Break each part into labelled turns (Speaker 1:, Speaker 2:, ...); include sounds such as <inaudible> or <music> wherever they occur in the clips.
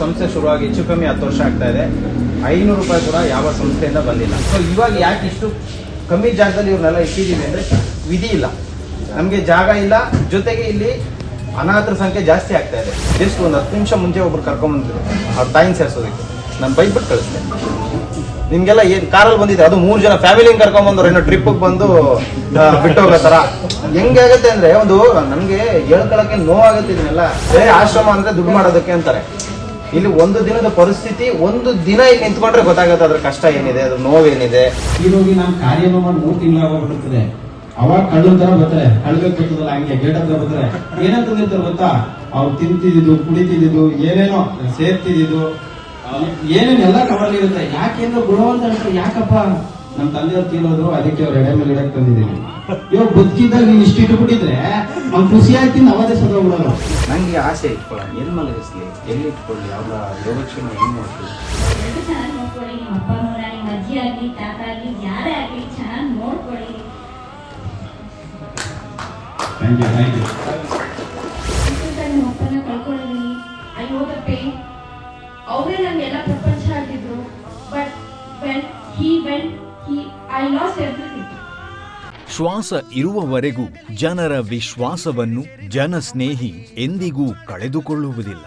Speaker 1: ಸಂಸ್ಥೆ ಶುರುವಾಗಿ ಹೆಚ್ಚು ಕಮ್ಮಿ ಹತ್ತು ವರ್ಷ ಆಗ್ತಾ ಇದೆ. ಐನೂರು ರೂಪಾಯಿ ಕೂಡ ಯಾವ ಸಂಸ್ಥೆಯಿಂದ ಬಂದಿಲ್ಲ. ಸೊ ಇವಾಗ ಯಾಕೆ ಇಷ್ಟು ಕಮ್ಮಿ ಜಾಗದಲ್ಲಿ ಇವ್ರನ್ನೆಲ್ಲ ಇಟ್ಟಿದ್ದೀವಿ ಅಂದರೆ ವಿಧಿ ಇಲ್ಲ. ನಮಗೆ ಜಾಗ ಇಲ್ಲ. ಜೊತೆಗೆ ಇಲ್ಲಿ ಅನಾಥರ ಸಂಖ್ಯೆ ಜಾಸ್ತಿ ಆಗ್ತಾ ಇದೆ. ಜಸ್ಟ್ ಒಂದು ಹತ್ತು ನಿಮಿಷ ಮುಂಚೆ ಒಬ್ರು ಕರ್ಕೊಂಬಂದಿದ್ರು ಅವ್ರ ಟೈಮ್ ಸೇರಿಸೋದಕ್ಕೆ. ನಾನು ಬೈಕ್ಬಿಟ್ಟು ಕಳಿಸ್ದೆ. ನಿಮಗೆಲ್ಲ ಏನು ಕಾರಲ್ಲಿ ಬಂದಿದೆ? ಅದು ಮೂರು ಜನ ಫ್ಯಾಮಿಲಿನ ಕರ್ಕೊಂಬಂದವ್ರು ಏನೋ ಟ್ರಿಪ್ಪಿಗೆ ಬಂದು ಬಿಟ್ಟೋಗೋ ಬಿಟ್ಟು ಹೋಗೋ ಥರ ಹೆಂಗಾಗತ್ತೆ ಅಂದ್ರೆ ಒಂದು ನಮಗೆ ಹೇಳ್ಕೊಳಕ್ಕೆ ನೋವಾಗುತ್ತೆ ಇದನ್ನೆಲ್ಲ. ಬೇರೆ ಆಶ್ರಮ ಅಂದರೆ ದುಡ್ಡು ಮಾಡೋದಕ್ಕೆ ಅಂತಾರೆ. ಇಲ್ಲಿ ಒಂದು ದಿನದ ಪರಿಸ್ಥಿತಿ, ಒಂದು ದಿನ ಇಲ್ಲಿ ನಿಂತ್ಕೊಂಡ್ರೆ ಗೊತ್ತಾಗುತ್ತೆ ಅದ್ರ ಕಷ್ಟ ಏನಿದೆ, ಅದ್ರ ನೋವೇನಿದೆ.
Speaker 2: ಈರೋಗಿ ನಾನು ಕಾರ್ಯನ ಮಾಡಿ ಮೂರ್ ಬಿಡ್ತದೆ. ಅವಾಗ ಕಳ್ಳ ತರ ಬರ್ತಾರೆ, ಕಳ್ಳ ಬರ್ತದಲ್ಲ ಹಂಗೆ ಗೇಟ್ ಹತ್ರ ಬರ್ತಾರೆ. ಏನಂತ ಹೇಳ್ತಾರೆ ಗೊತ್ತಾ? ಅವ್ರು ತಿಂತಿದ್ದು ಕುಡಿತಿದ್ದು ಏನೇನೋ ಸೇರ್ತಿದ್ದು ಏನೇನು ಎಲ್ಲ ಕವರ್ ಇರುತ್ತೆ. ಯಾಕೆಂದ್ರೆ ಗುಣವಂತ ಯಾಕಪ್ಪ? ನಮ್ಮ ತಂದೆಯವ್ರು ತಿನ್ನೋದು ಅದಕ್ಕೆ ಅವ್ರು ಎಡೆ ಮೇಲೆ ಇಡಕ್ಕೆ ತಂದಿದ್ದೀನಿ. ಇವಾಗ ಬದುಕಿದ್ದಾಗ ನೀನು ಇಷ್ಟು ಇಟ್ಬಿಟ್ಟಿದ್ರೆ ಅವ್ನು ಖುಷಿ ಆಗ್ತೀನಿ ಸದಾ ಉಳ
Speaker 1: ನಂಗೆ ಆಸೆ ಇಟ್ಕೊಳ್ಳ ಎಲ್ಲಿ ಮಲಗಿಸ್ಲಿ ಎಲ್ಲಿ ಇಟ್ಕೊಳ್ಳಿ ಅವ್ರ ಯೋಗಕ್ಷೇಮ ಹೆಂಗ್ ಮಾಡ್ತೀವಿ
Speaker 3: ಎಲ್ರು ಚೆನ್ನಾಗಿ ನೋಡ್ಕೊಳ್ಳಿ ನಿಮ್ಮ ಅಪ್ಪ ಅಮ್ಮನ ನಿಮ್ಮ ಅಜ್ಜಿ ಆಗ್ಲಿ ತಾತ ಆಗ್ಲಿ ಯಾರೇ ಆಗ್ಲಿ ಚೆನ್ನಾಗಿ ನೋಡ್ಕೊಳ್ಳಿ.
Speaker 2: ಥ್ಯಾಂಕ್ ಯು ಥ್ಯಾಂಕ್ ಯು
Speaker 4: ಅಂತ ನಿಮ್ಮ ಅಪ್ಪನ ಕಳ್ಕೊಂಡಿದ್ದೀನಿ ಐ ನೋ ದ ಪೇನ್ ಅವರೇ ಪ್ರಪಂಚ ಆಗಿದ್ರು. But when he when he I loss everything
Speaker 5: ಶ್ವಾಸ ಇರುವವರೆಗೂ ಜನರ ವಿಶ್ವಾಸವನ್ನು ಜನಸ್ನೇಹಿ ಎಂದಿಗೂ ಕಳೆದುಕೊಳ್ಳುವುದಿಲ್ಲ.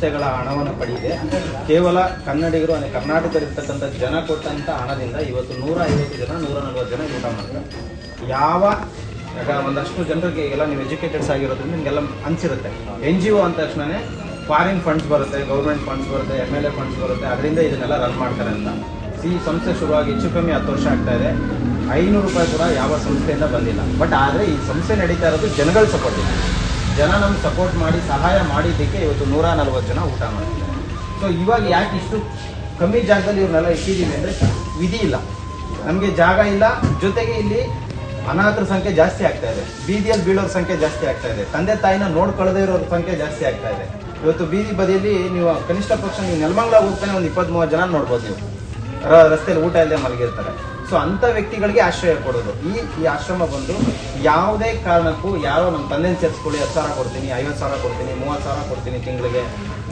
Speaker 1: ಸಂಸ್ಥೆಗಳ ಹಣವನ್ನು ಪಡೆಯಿದೆ ಕೇವಲ ಕನ್ನಡಿಗರು ಅಂದರೆ ಕರ್ನಾಟಕದಲ್ಲಿರ್ತಕ್ಕಂಥ ಜನ ಕೊಟ್ಟಂಥ ಹಣದಿಂದ ಇವತ್ತು ನೂರ ಐವತ್ತು ಜನ ನೂರ ನಲ್ವತ್ತು ಜನ ಊಟ ಮಾಡ್ತಾರೆ. ಯಾವ, ಈಗ ಒಂದಷ್ಟು ಜನರಿಗೆ ಎಲ್ಲ ನೀವು ಎಜುಕೇಟೆಡ್ಸ್ ಆಗಿರೋದ್ರಿಂದ ನಿಮಗೆಲ್ಲ ಅನಿಸಿರುತ್ತೆ. ಎನ್ ಜಿ ಒ ಅಂದ ತಕ್ಷಣನೇ ಫಾರಿನ್ ಫಂಡ್ಸ್ ಬರುತ್ತೆ ಗೌರ್ಮೆಂಟ್ ಫಂಡ್ಸ್ ಬರುತ್ತೆ ಎಂ ಎಲ್ ಎ ಫಂಡ್ಸ್ ಬರುತ್ತೆ, ಅದರಿಂದ ಇದನ್ನೆಲ್ಲ ರನ್ ಮಾಡ್ತಾರೆ ಅಂತ. ಈ ಸಂಸ್ಥೆ ಶುರುವಾಗಿ ಹೆಚ್ಚು ಕಮ್ಮಿ ಹತ್ತು ವರ್ಷ ಆಗ್ತಾ ಇದೆ. ಐನೂರು ರೂಪಾಯಿ ಕೂಡ ಯಾವ ಸಂಸ್ಥೆಯಿಂದ ಬಂದಿಲ್ಲ. ಬಟ್ ಆದರೆ ಈ ಸಂಸ್ಥೆ ನಡೀತಾ ಇರೋದು ಜನಗಳ ಸಪೋರ್ಟ್ ಇದೆ ಜನ ನಮ್ಗೆ ಸಪೋರ್ಟ್ ಮಾಡಿ, ಸಹಾಯ ಮಾಡಿದ್ದಕ್ಕೆ ಇವತ್ತು ನೂರ ನಲ್ವತ್ತು ಜನ ಊಟ ಮಾಡ್ತಿದ್ದಾರೆ. ಸೊ ಇವಾಗ ಯಾಕೆ ಇಷ್ಟು ಕಮ್ಮಿ ಜಾಗದಲ್ಲಿ ಇವ್ರನ್ನೆಲ್ಲ ಇಟ್ಟಿದ್ದೀವಿ ಅಂದರೆ ವಿಧಿ ಇಲ್ಲ. ನಮಗೆ ಜಾಗ ಇಲ್ಲ, ಜೊತೆಗೆ ಇಲ್ಲಿ ಅನಾಥರ ಸಂಖ್ಯೆ ಜಾಸ್ತಿ ಆಗ್ತಾ ಇದೆ. ಬೀದಿಯಲ್ಲಿ ಬೀಳೋರ ಸಂಖ್ಯೆ ಜಾಸ್ತಿ ಆಗ್ತಾ ಇದೆ. ತಂದೆ ತಾಯಿನ ನೋಡ್ಕೊಳ್ಳದೇ ಇರೋರ ಸಂಖ್ಯೆ ಜಾಸ್ತಿ ಆಗ್ತಾ ಇದೆ. ಇವತ್ತು ಬೀದಿ ಬದಿಯಲ್ಲಿ ನೀವು ಕನಿಷ್ಠ ಪಕ್ಷ ನೀವು ನೆಲಮಂಗ್ಲ ಹೋಗ್ತಾನೆ ಒಂದು ಇಪ್ಪತ್ತ್ ಮೂವತ್ತು ಜನ ನೋಡ್ಬೋದು ನೀವು. ರಸ್ತೆಯಲ್ಲಿ ಊಟ ಇಲ್ಲದೆ ಮಲಗಿರ್ತಾರೆ. ಸೊ ಅಂಥ ವ್ಯಕ್ತಿಗಳಿಗೆ ಆಶ್ರಯ ಕೊಡೋದು. ಈ ಈ ಆಶ್ರಮ ಬಂದು ಯಾವುದೇ ಕಾರಣಕ್ಕೂ ಯಾರೋ ನಮ್ಮ ತಂದೆನ ಸೇರಿಸ್ಕೊಳ್ಳಿ, ಹತ್ತು ಸಾವಿರ ಕೊಡ್ತೀನಿ, ಐವತ್ತು ಸಾವಿರ ಕೊಡ್ತೀನಿ, ಮೂವತ್ತು ಸಾವಿರ ಕೊಡ್ತೀನಿ ತಿಂಗಳಿಗೆ.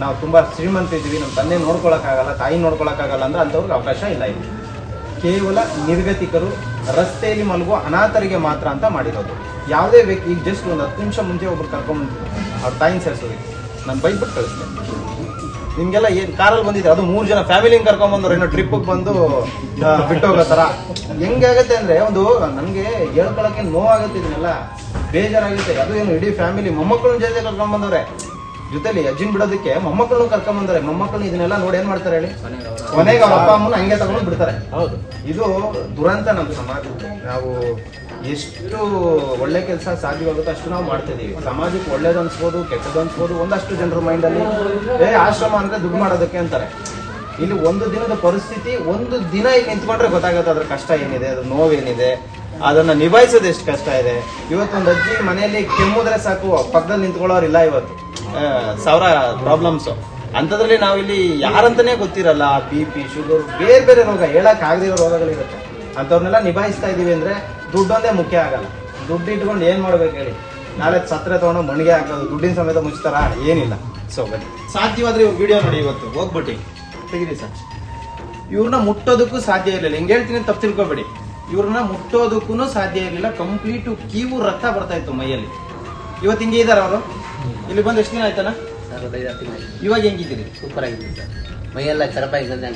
Speaker 1: ನಾವು ತುಂಬ ಶ್ರೀಮಂತ ಇದ್ದೀವಿ, ನಮ್ಮ ತಂದೆ ನೋಡ್ಕೊಳಕ್ಕಾಗಲ್ಲ, ತಾಯಿ ನೋಡ್ಕೊಳಕ್ಕಾಗಲ್ಲ ಅಂದ್ರೆ ಅಂಥವ್ರಿಗೆ ಅವಕಾಶ ಇಲ್ಲ ಇಲ್ಲಿ. ಕೇವಲ ನಿರ್ಗತಿಕರು ರಸ್ತೆಯಲ್ಲಿ ಮಲಗುವ ಅನಾಥರಿಗೆ ಮಾತ್ರ ಅಂತ ಮಾಡಿರೋದು. ಯಾವುದೇ ವ್ಯಕ್ತಿ, ಈಗ ಜಸ್ಟ್ ಒಂದು ಹತ್ತು ನಿಮಿಷ ಮುಂಚೆ ಒಬ್ರು ಕರ್ಕೊಂಡು ಅವ್ರ ತಾಯಿನ ಸೇರಿಸೋದಕ್ಕೆ ನಾನು ಬೈಬಿಟ್ಟು ಕಳಿಸ್ದೆ. ನಿಮ್ಗೆಲ್ಲ ಏನ್ ಕಾರಲ್ಲಿ ಬಂದಿದೆ? ಅದು ಮೂರು ಜನ ಫ್ಯಾಮಿಲಿನ ಬಂದ್ರು ಏನೋ ಟ್ರಿಪ್ ಬಂದು ಬಿಟ್ಟೋಗೋ ಥರ ಹೆಂಗಾಗತ್ತೆ ಅಂದ್ರೆ ಒಂದು ನನಗೆ ಹೇಳ್ಕೊಳಕ್ಕೆ ನೋವಾಗುತ್ತೆ ಇದನ್ನೆಲ್ಲ. ಬೇಜಾರಾಗುತ್ತೆ. ಅದು ಏನು ಇಡೀ ಫ್ಯಾಮಿಲಿ ಮೊಮ್ಮಕ್ಕಳನ್ನ ಜೊತೆ ಕರ್ಕೊಂಬಂದವ್ರೆ ಜೊತೆಲಿ ಅಜ್ಜಿನ ಬಿಡೋದಕ್ಕೆ ಮೊಮ್ಮಕ್ಕಳನ್ನು ಬಂದ್ರೆ ಮೊಮ್ಮಕ್ಕಳು ಇದನ್ನೆಲ್ಲ ನೋಡಿ ಏನ್ ಮಾಡ್ತಾರೆ ಹೇಳಿ? ಕೊನೆಗೆ ಅಪ್ಪ ಅಮ್ಮನ ಹಂಗೆ ತಗೊಂಡು ಬಿಡ್ತಾರೆ.
Speaker 6: ಹೌದು.
Speaker 1: ಇದು ದುರಂತ ನಮ್ಮ ಸಮಾಜ ನಾವು
Speaker 6: ಎಷ್ಟು ಒಳ್ಳೆ ಕೆಲಸ ಸಾಧ್ಯವಾಗುತ್ತೋ ಅಷ್ಟು ನಾವು ಮಾಡ್ತಿದೀವಿ ಸಮಾಜಕ್ಕೆ ಒಳ್ಳೇದು ಅನ್ಸ್ಬೋದು, ಕೆಟ್ಟದ್ದು ಅನ್ಸ್ಬೋದು, ಒಂದಷ್ಟು ಜನರ ಮೈಂಡಲ್ಲಿ, ಏ, ಆಶ್ರಮ ಅಂದ್ರೆ ದುಡ್ಡು ಮಾಡೋದಕ್ಕೆ ಅಂತಾರೆ. ಇಲ್ಲಿ ಒಂದು ದಿನದ ಪರಿಸ್ಥಿತಿ, ಒಂದು ದಿನ ಇಲ್ಲಿ ನಿಂತ್ಕೊಂಡ್ರೆ ಗೊತ್ತಾಗುತ್ತೆ ಅದ್ರ ಕಷ್ಟ ಏನಿದೆ, ಅದ್ರ ನೋವೇನಿದೆ, ಅದನ್ನ ನಿಭಾಯಿಸೋದು ಎಷ್ಟು ಕಷ್ಟ ಇದೆ. ಇವತ್ತೊಂದು ಅಜ್ಜಿ ಮನೆಯಲ್ಲಿ ಕೆಮ್ಮುದ್ರೆ ಸಾಕು, ಪಕ್ಕದಲ್ಲಿ ನಿಂತ್ಕೊಳ್ಳೋರಿಲ್ಲ ಇವತ್ತು. ಸಾವಿರ ಪ್ರಾಬ್ಲಮ್ಸ್ ಅಂಥದ್ರಲ್ಲಿ ನಾವಿಲ್ಲಿ ಯಾರಂತಾನೆ ಗೊತ್ತಿರಲ್ಲ ಬಿ ಪಿ ಶುಗರ್ ಬೇರೆ ಬೇರೆ ರೋಗ, ಹೇಳಕ್ ಆಗದಿರೋ ರೋಗಗಳಿರುತ್ತೆ. ಅಂಥವ್ರನ್ನೆಲ್ಲ ನಿಭಾಯಿಸ್ತಾ ಇದೀವಿ ಅಂದ್ರೆ ದುಡ್ಡೊಂದೇ ಮುಖ್ಯ ಆಗಲ್ಲ. ದುಡ್ಡು ಇಟ್ಕೊಂಡು ಏನು ಮಾಡ್ಬೇಕು ಹೇಳಿ? ನಾಳೆ ಸತ್ರೆ ತೊಗೊಂಡು ಮಣಿಗೆ ಹಾಕೋದು ದುಡ್ಡಿನ ಸಮೇತ ಮುಚ್ತಾರ ಏನಿಲ್ಲ. ಸೊ ಬನ್ನಿ ಸಾಧ್ಯವಾದ್ರೆ ಇವಾಗ ವಿಡಿಯೋ ನೋಡಿ ಇವತ್ತು ಹೋಗ್ಬಿಟ್ಟು. ತೆಗಿರಿ ಸರ್. ಇವ್ರನ್ನ ಮುಟ್ಟೋದಕ್ಕೂ ಸಾಧ್ಯ ಇರಲಿಲ್ಲ. ಹಿಂಗೆ ಹೇಳ್ತೀನಿ ತಪ್ಪು ತಿಳ್ಕೊಬೇಡಿ. ಇವ್ರನ್ನ ಮುಟ್ಟೋದಕ್ಕೂ ಸಾಧ್ಯ ಇರಲಿಲ್ಲ. ಕಂಪ್ಲೀಟು ಕೀವು ರಕ್ತ ಬರ್ತಾ ಇತ್ತು ಮೈಯಲ್ಲಿ. ಇವತ್ತು ಹಿಂಗೆ ಇದ್ದಾರೆ ಅವರು? ಇಲ್ಲಿ ಬಂದು ಎಷ್ಟು ದಿನ
Speaker 7: ಆಯ್ತಾನ ಒಂದು
Speaker 6: ಇವಾಗ ಹೆಂಗಿದ್ದೀರಿ?
Speaker 7: ಸೂಪರ್ ಆಗಿದ್ದೀನಿ ಸರ್. ಮೈಯೆಲ್ಲ ಚರಪ
Speaker 6: ಇವ್ರನ್ನ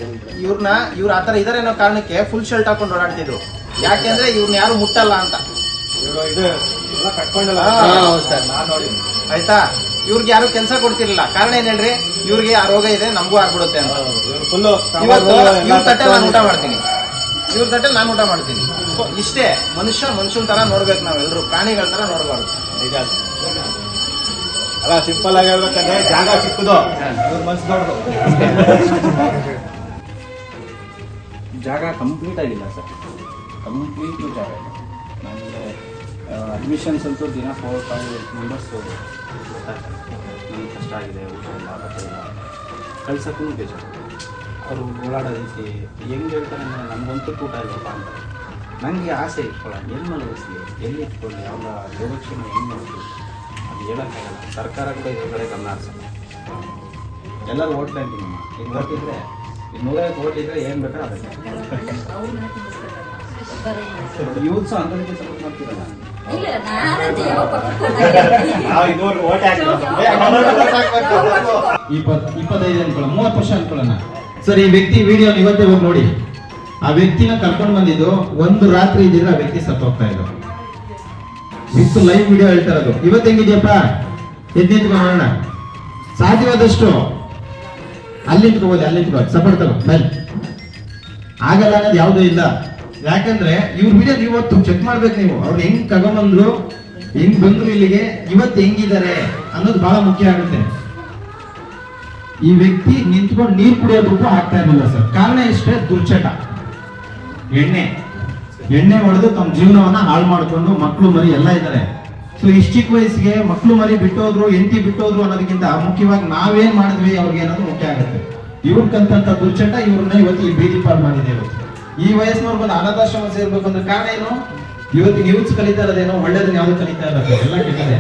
Speaker 6: ಇವ್ರು ಇವ್ರ ಆತರ ಇದಾರೆ ಅನ್ನೋ ಕಾರಣಕ್ಕೆ ಫುಲ್ ಶರ್ಟ್ ಹಾಕೊಂಡು ಓಡಾಡ್ತಿದ್ರು. ಯಾಕೆಂದ್ರೆ ಇವ್ರನ್ನ ಯಾರು ಮುಟ್ಟಲ್ಲ ಅಂತ.
Speaker 7: ಹಾ, ಹೌದು ಸರ್.
Speaker 6: ಆಯ್ತಾ? ಇವ್ರಿಗೆ ಯಾರು ಕೆಲಸ ಕೊಡ್ತಿರ್ಲಿಲ್ಲ. ಕಾರಣ ಏನ್ ಹೇಳ್ರಿ? ಇವ್ರಿಗೆ ಆ ರೋಗ ಇದೆ ನಮಗೂ ಆಗ್ಬಿಡುತ್ತೆ ಅಂತ. ಇವತ್ತು ಇವ್ರ ತಟ್ಟೆ ನಾನು ಊಟ ಮಾಡ್ತೀನಿ. ಇವ್ರ ತಟ್ಟೆ ನಾನು ಊಟ ಮಾಡ್ತೀನಿ. ಇಷ್ಟೇ ಮನುಷ್ಯ ಮನುಷ್ಯನ ತರ ನೋಡ್ಬೇಕು ನಾವೆಲ್ಲರೂ ಪ್ರಾಣಿಗಳ ತರ ನೋಡ್ಬಾರ್ದು.
Speaker 1: ಅಲ್ಲ ಸಿಂಪಲ್ ಆಗಿ ಹೇಳ್ಬೇಕಂದ್ರೆ ಜಾಗ ಸಿಕ್ಕುದು. ಮನ್ಸು ನೋಡ್ದು
Speaker 6: ಜಾಗ ಕಂಪ್ಲೀಟ್ ಆಗಿಲ್ಲ ಸರ್. ಕಂಪ್ಲೀಟು ಜಾಗ ಇಲ್ಲ ನನಗೆ ಅಡ್ಮಿಷನ್ಸ್ ಅಂತೂ ದಿನ ಫೋರ್ ಫೈವ್ ಮೆಂಬರ್ಸ್ ನನಗೆ ಕಷ್ಟ ಆಗಿದೆ ಊಟ ಇಲ್ಲ ಬಟ್ಟೆ ಇಲ್ಲ. ಕಳ್ಸಕ್ಕೂ ಬೇಜಾರು. ಅವರು ಓಡಾಡೋ ರೀತಿ ಹೆಂಗೆ ಹೇಳ್ತಾರೆ ಅಂದರೆ ನಮಗಂತೂ ಊಟ ಇಲ್ಲಪ್ಪ ಅಂತ. ನನಗೆ ಆಸೆ ಇಟ್ಕೊಳ್ಳೋಣ. ಎಲ್ಲಿ ಮಲಗಿಸ್ಲಿ? ಎಲ್ಲಿ ಇಟ್ಕೊಳ್ಳಿ? ಅವರ ಯೋಗಕ್ಷೇಮ ಹೆಂಗೆ ಮಾಡ್ತೀವಿ ಅದು ಹೇಳೋಕ್ಕಾಗಲ್ಲ. ಸರ್ಕಾರ ಕೂಡ ಇದ್ರ ಕಡೆ ಗಮನ ಹರಿಸಲ್ಲ. ಎಲ್ಲರೂ ಓಟ್ ಬ್ಯಾಂಕಿಂಗ್ ಈಗ ಓಟಿದ್ರೆ ಈಗ ನೂರೈವತ್ತು ಓಟಿದ್ರೆ ಏನು ಬೇಕಾದ್ರೆ ಅದಕ್ಕೆ ಯೂತ್ಸು ಅಂಗಡಿಗೆ ಸಪೋರ್ಟ್ ಮಾಡ್ತೀರಲ್ಲ
Speaker 3: ಇಲ್ಲ ನಾನಂತೂ ಯಾವ ಪಕ್ಷಕ್ಕೂ ಹೋಗಿಲ್ಲ.
Speaker 1: ಇಪ್ಪತ್ ಇಪ್ಪತ್ತೈದು ಅನ್ಕೊಳ್ಳ ಮೂವತ್ತು ವರ್ಷ ಅನ್ಕೊಳ್ಳೋಣ ಸರ್ ಈ ವ್ಯಕ್ತಿ ವಿಡಿಯೋ ಇವತ್ತೇ ಹೋಗಿ ನೋಡಿ. ಆ ವ್ಯಕ್ತಿನ ಕರ್ಕೊಂಡು ಬಂದಿದ್ದು ಒಂದು ರಾತ್ರಿ ಇದ್ದಿದ್ರೆ ಆ ವ್ಯಕ್ತಿ ಸತ್ತೋಗ್ತಾ ಹೋಗ್ತಾ ಇದ್ದು ವಿತ್ ಲೈವ್ ವಿಡಿಯೋ ಹೇಳ್ತಾ ಇರೋದು. ಇವತ್ತು ಹೆಂಗಿದ್ಯಪ್ಪ? ಎದ್ದು ಮಾಡೋಣ. ನೋಡೋಣ ಸಾಧ್ಯವಾದಷ್ಟು ಅಲ್ಲಿ ನಿಂತ್ಕೋಬೋದು ಅಲ್ಲಿ ನಿಂತ್ಕೋ. ಸಪೋರ್ಟ್ ತಗೋ ಆಗಲ್ಲ ಅನ್ನೋದು ಯಾವುದೂ ಇಲ್ಲ. ಯಾಕಂದ್ರೆ ಇವ್ರ ವಿಡಿಯೋ ಇವತ್ತು ಚೆಕ್ ಮಾಡ್ಬೇಕು ನೀವು. ಅವ್ರು ಹೆಂಗ್ ತಗೊಂಬಂದ್ರು, ಹೆಂಗ್ ಬಂದ್ರು ಇಲ್ಲಿಗೆ, ಇವತ್ತು ಹೆಂಗಿದ್ದಾರೆ ಅನ್ನೋದು ಬಹಳ ಮುಖ್ಯ ಆಗುತ್ತೆ. ಈ ವ್ಯಕ್ತಿ ನಿಂತ್ಕೊಂಡು ನೀರು ಕುಡಿಯೋದಕ್ಕೂ ಆಗ್ತಾ ಇರಲಿಲ್ಲ ಸರ್. ಕಾರಣ ಇಷ್ಟೇ ದುರ್ಚಟ. ಎಣ್ಣೆ. ಎಣ್ಣೆ ಹೊಡೆದು ತಮ್ಮ ಜೀವನವನ್ನ ಹಾಳು ಮಾಡ್ಕೊಂಡು ಮಕ್ಕಳು ಮರಿ ಎಲ್ಲ ಇದ್ದಾರೆ ಸೊ ಇಷ್ಟು ಚಿಕ್ಕ ವಯಸ್ಸಿಗೆ ಮಕ್ಕಳು ಮರಿ ಬಿಟ್ಟೋದ್ರು ಎಂಟಿ ಬಿಟ್ಟೋದ್ರು ಅನ್ನೋದಕ್ಕಿಂತ ಮುಖ್ಯವಾಗಿ ನಾವೇನ್ ಮಾಡಿದ್ವಿ ಅವ್ರಿಗೆ ಅನ್ನೋದು ಮುಖ್ಯ ಆಗುತ್ತೆ. ಇವ್ರ ಕಂತ ದುರ್ಚಟ ಇವ್ರನ್ನ ಇವತ್ತು ಈ ಬೀದಿ ಪಾಲ್ ಮಾಡಿದೆ ಇವತ್ತು. ಈ ವಯಸ್ಸಿನವ್ರು ಬಂದು ಅನಾಥಾಶ್ರಮ ಸೇರ್ಬೇಕು ಅಂದ್ರೆ ಕಾರಣ ಏನು? ಇವತ್ತಿನ ನ್ಯೂಸ್ ಕಲಿತಾ ಇರೋದೇನೋ, ಒಳ್ಳೇದನ್ನ ಯಾವ್ದು ಕಲಿತಾ ಇರೋದು. ಎಲ್ಲ ಕೆಟ್ಟದೆ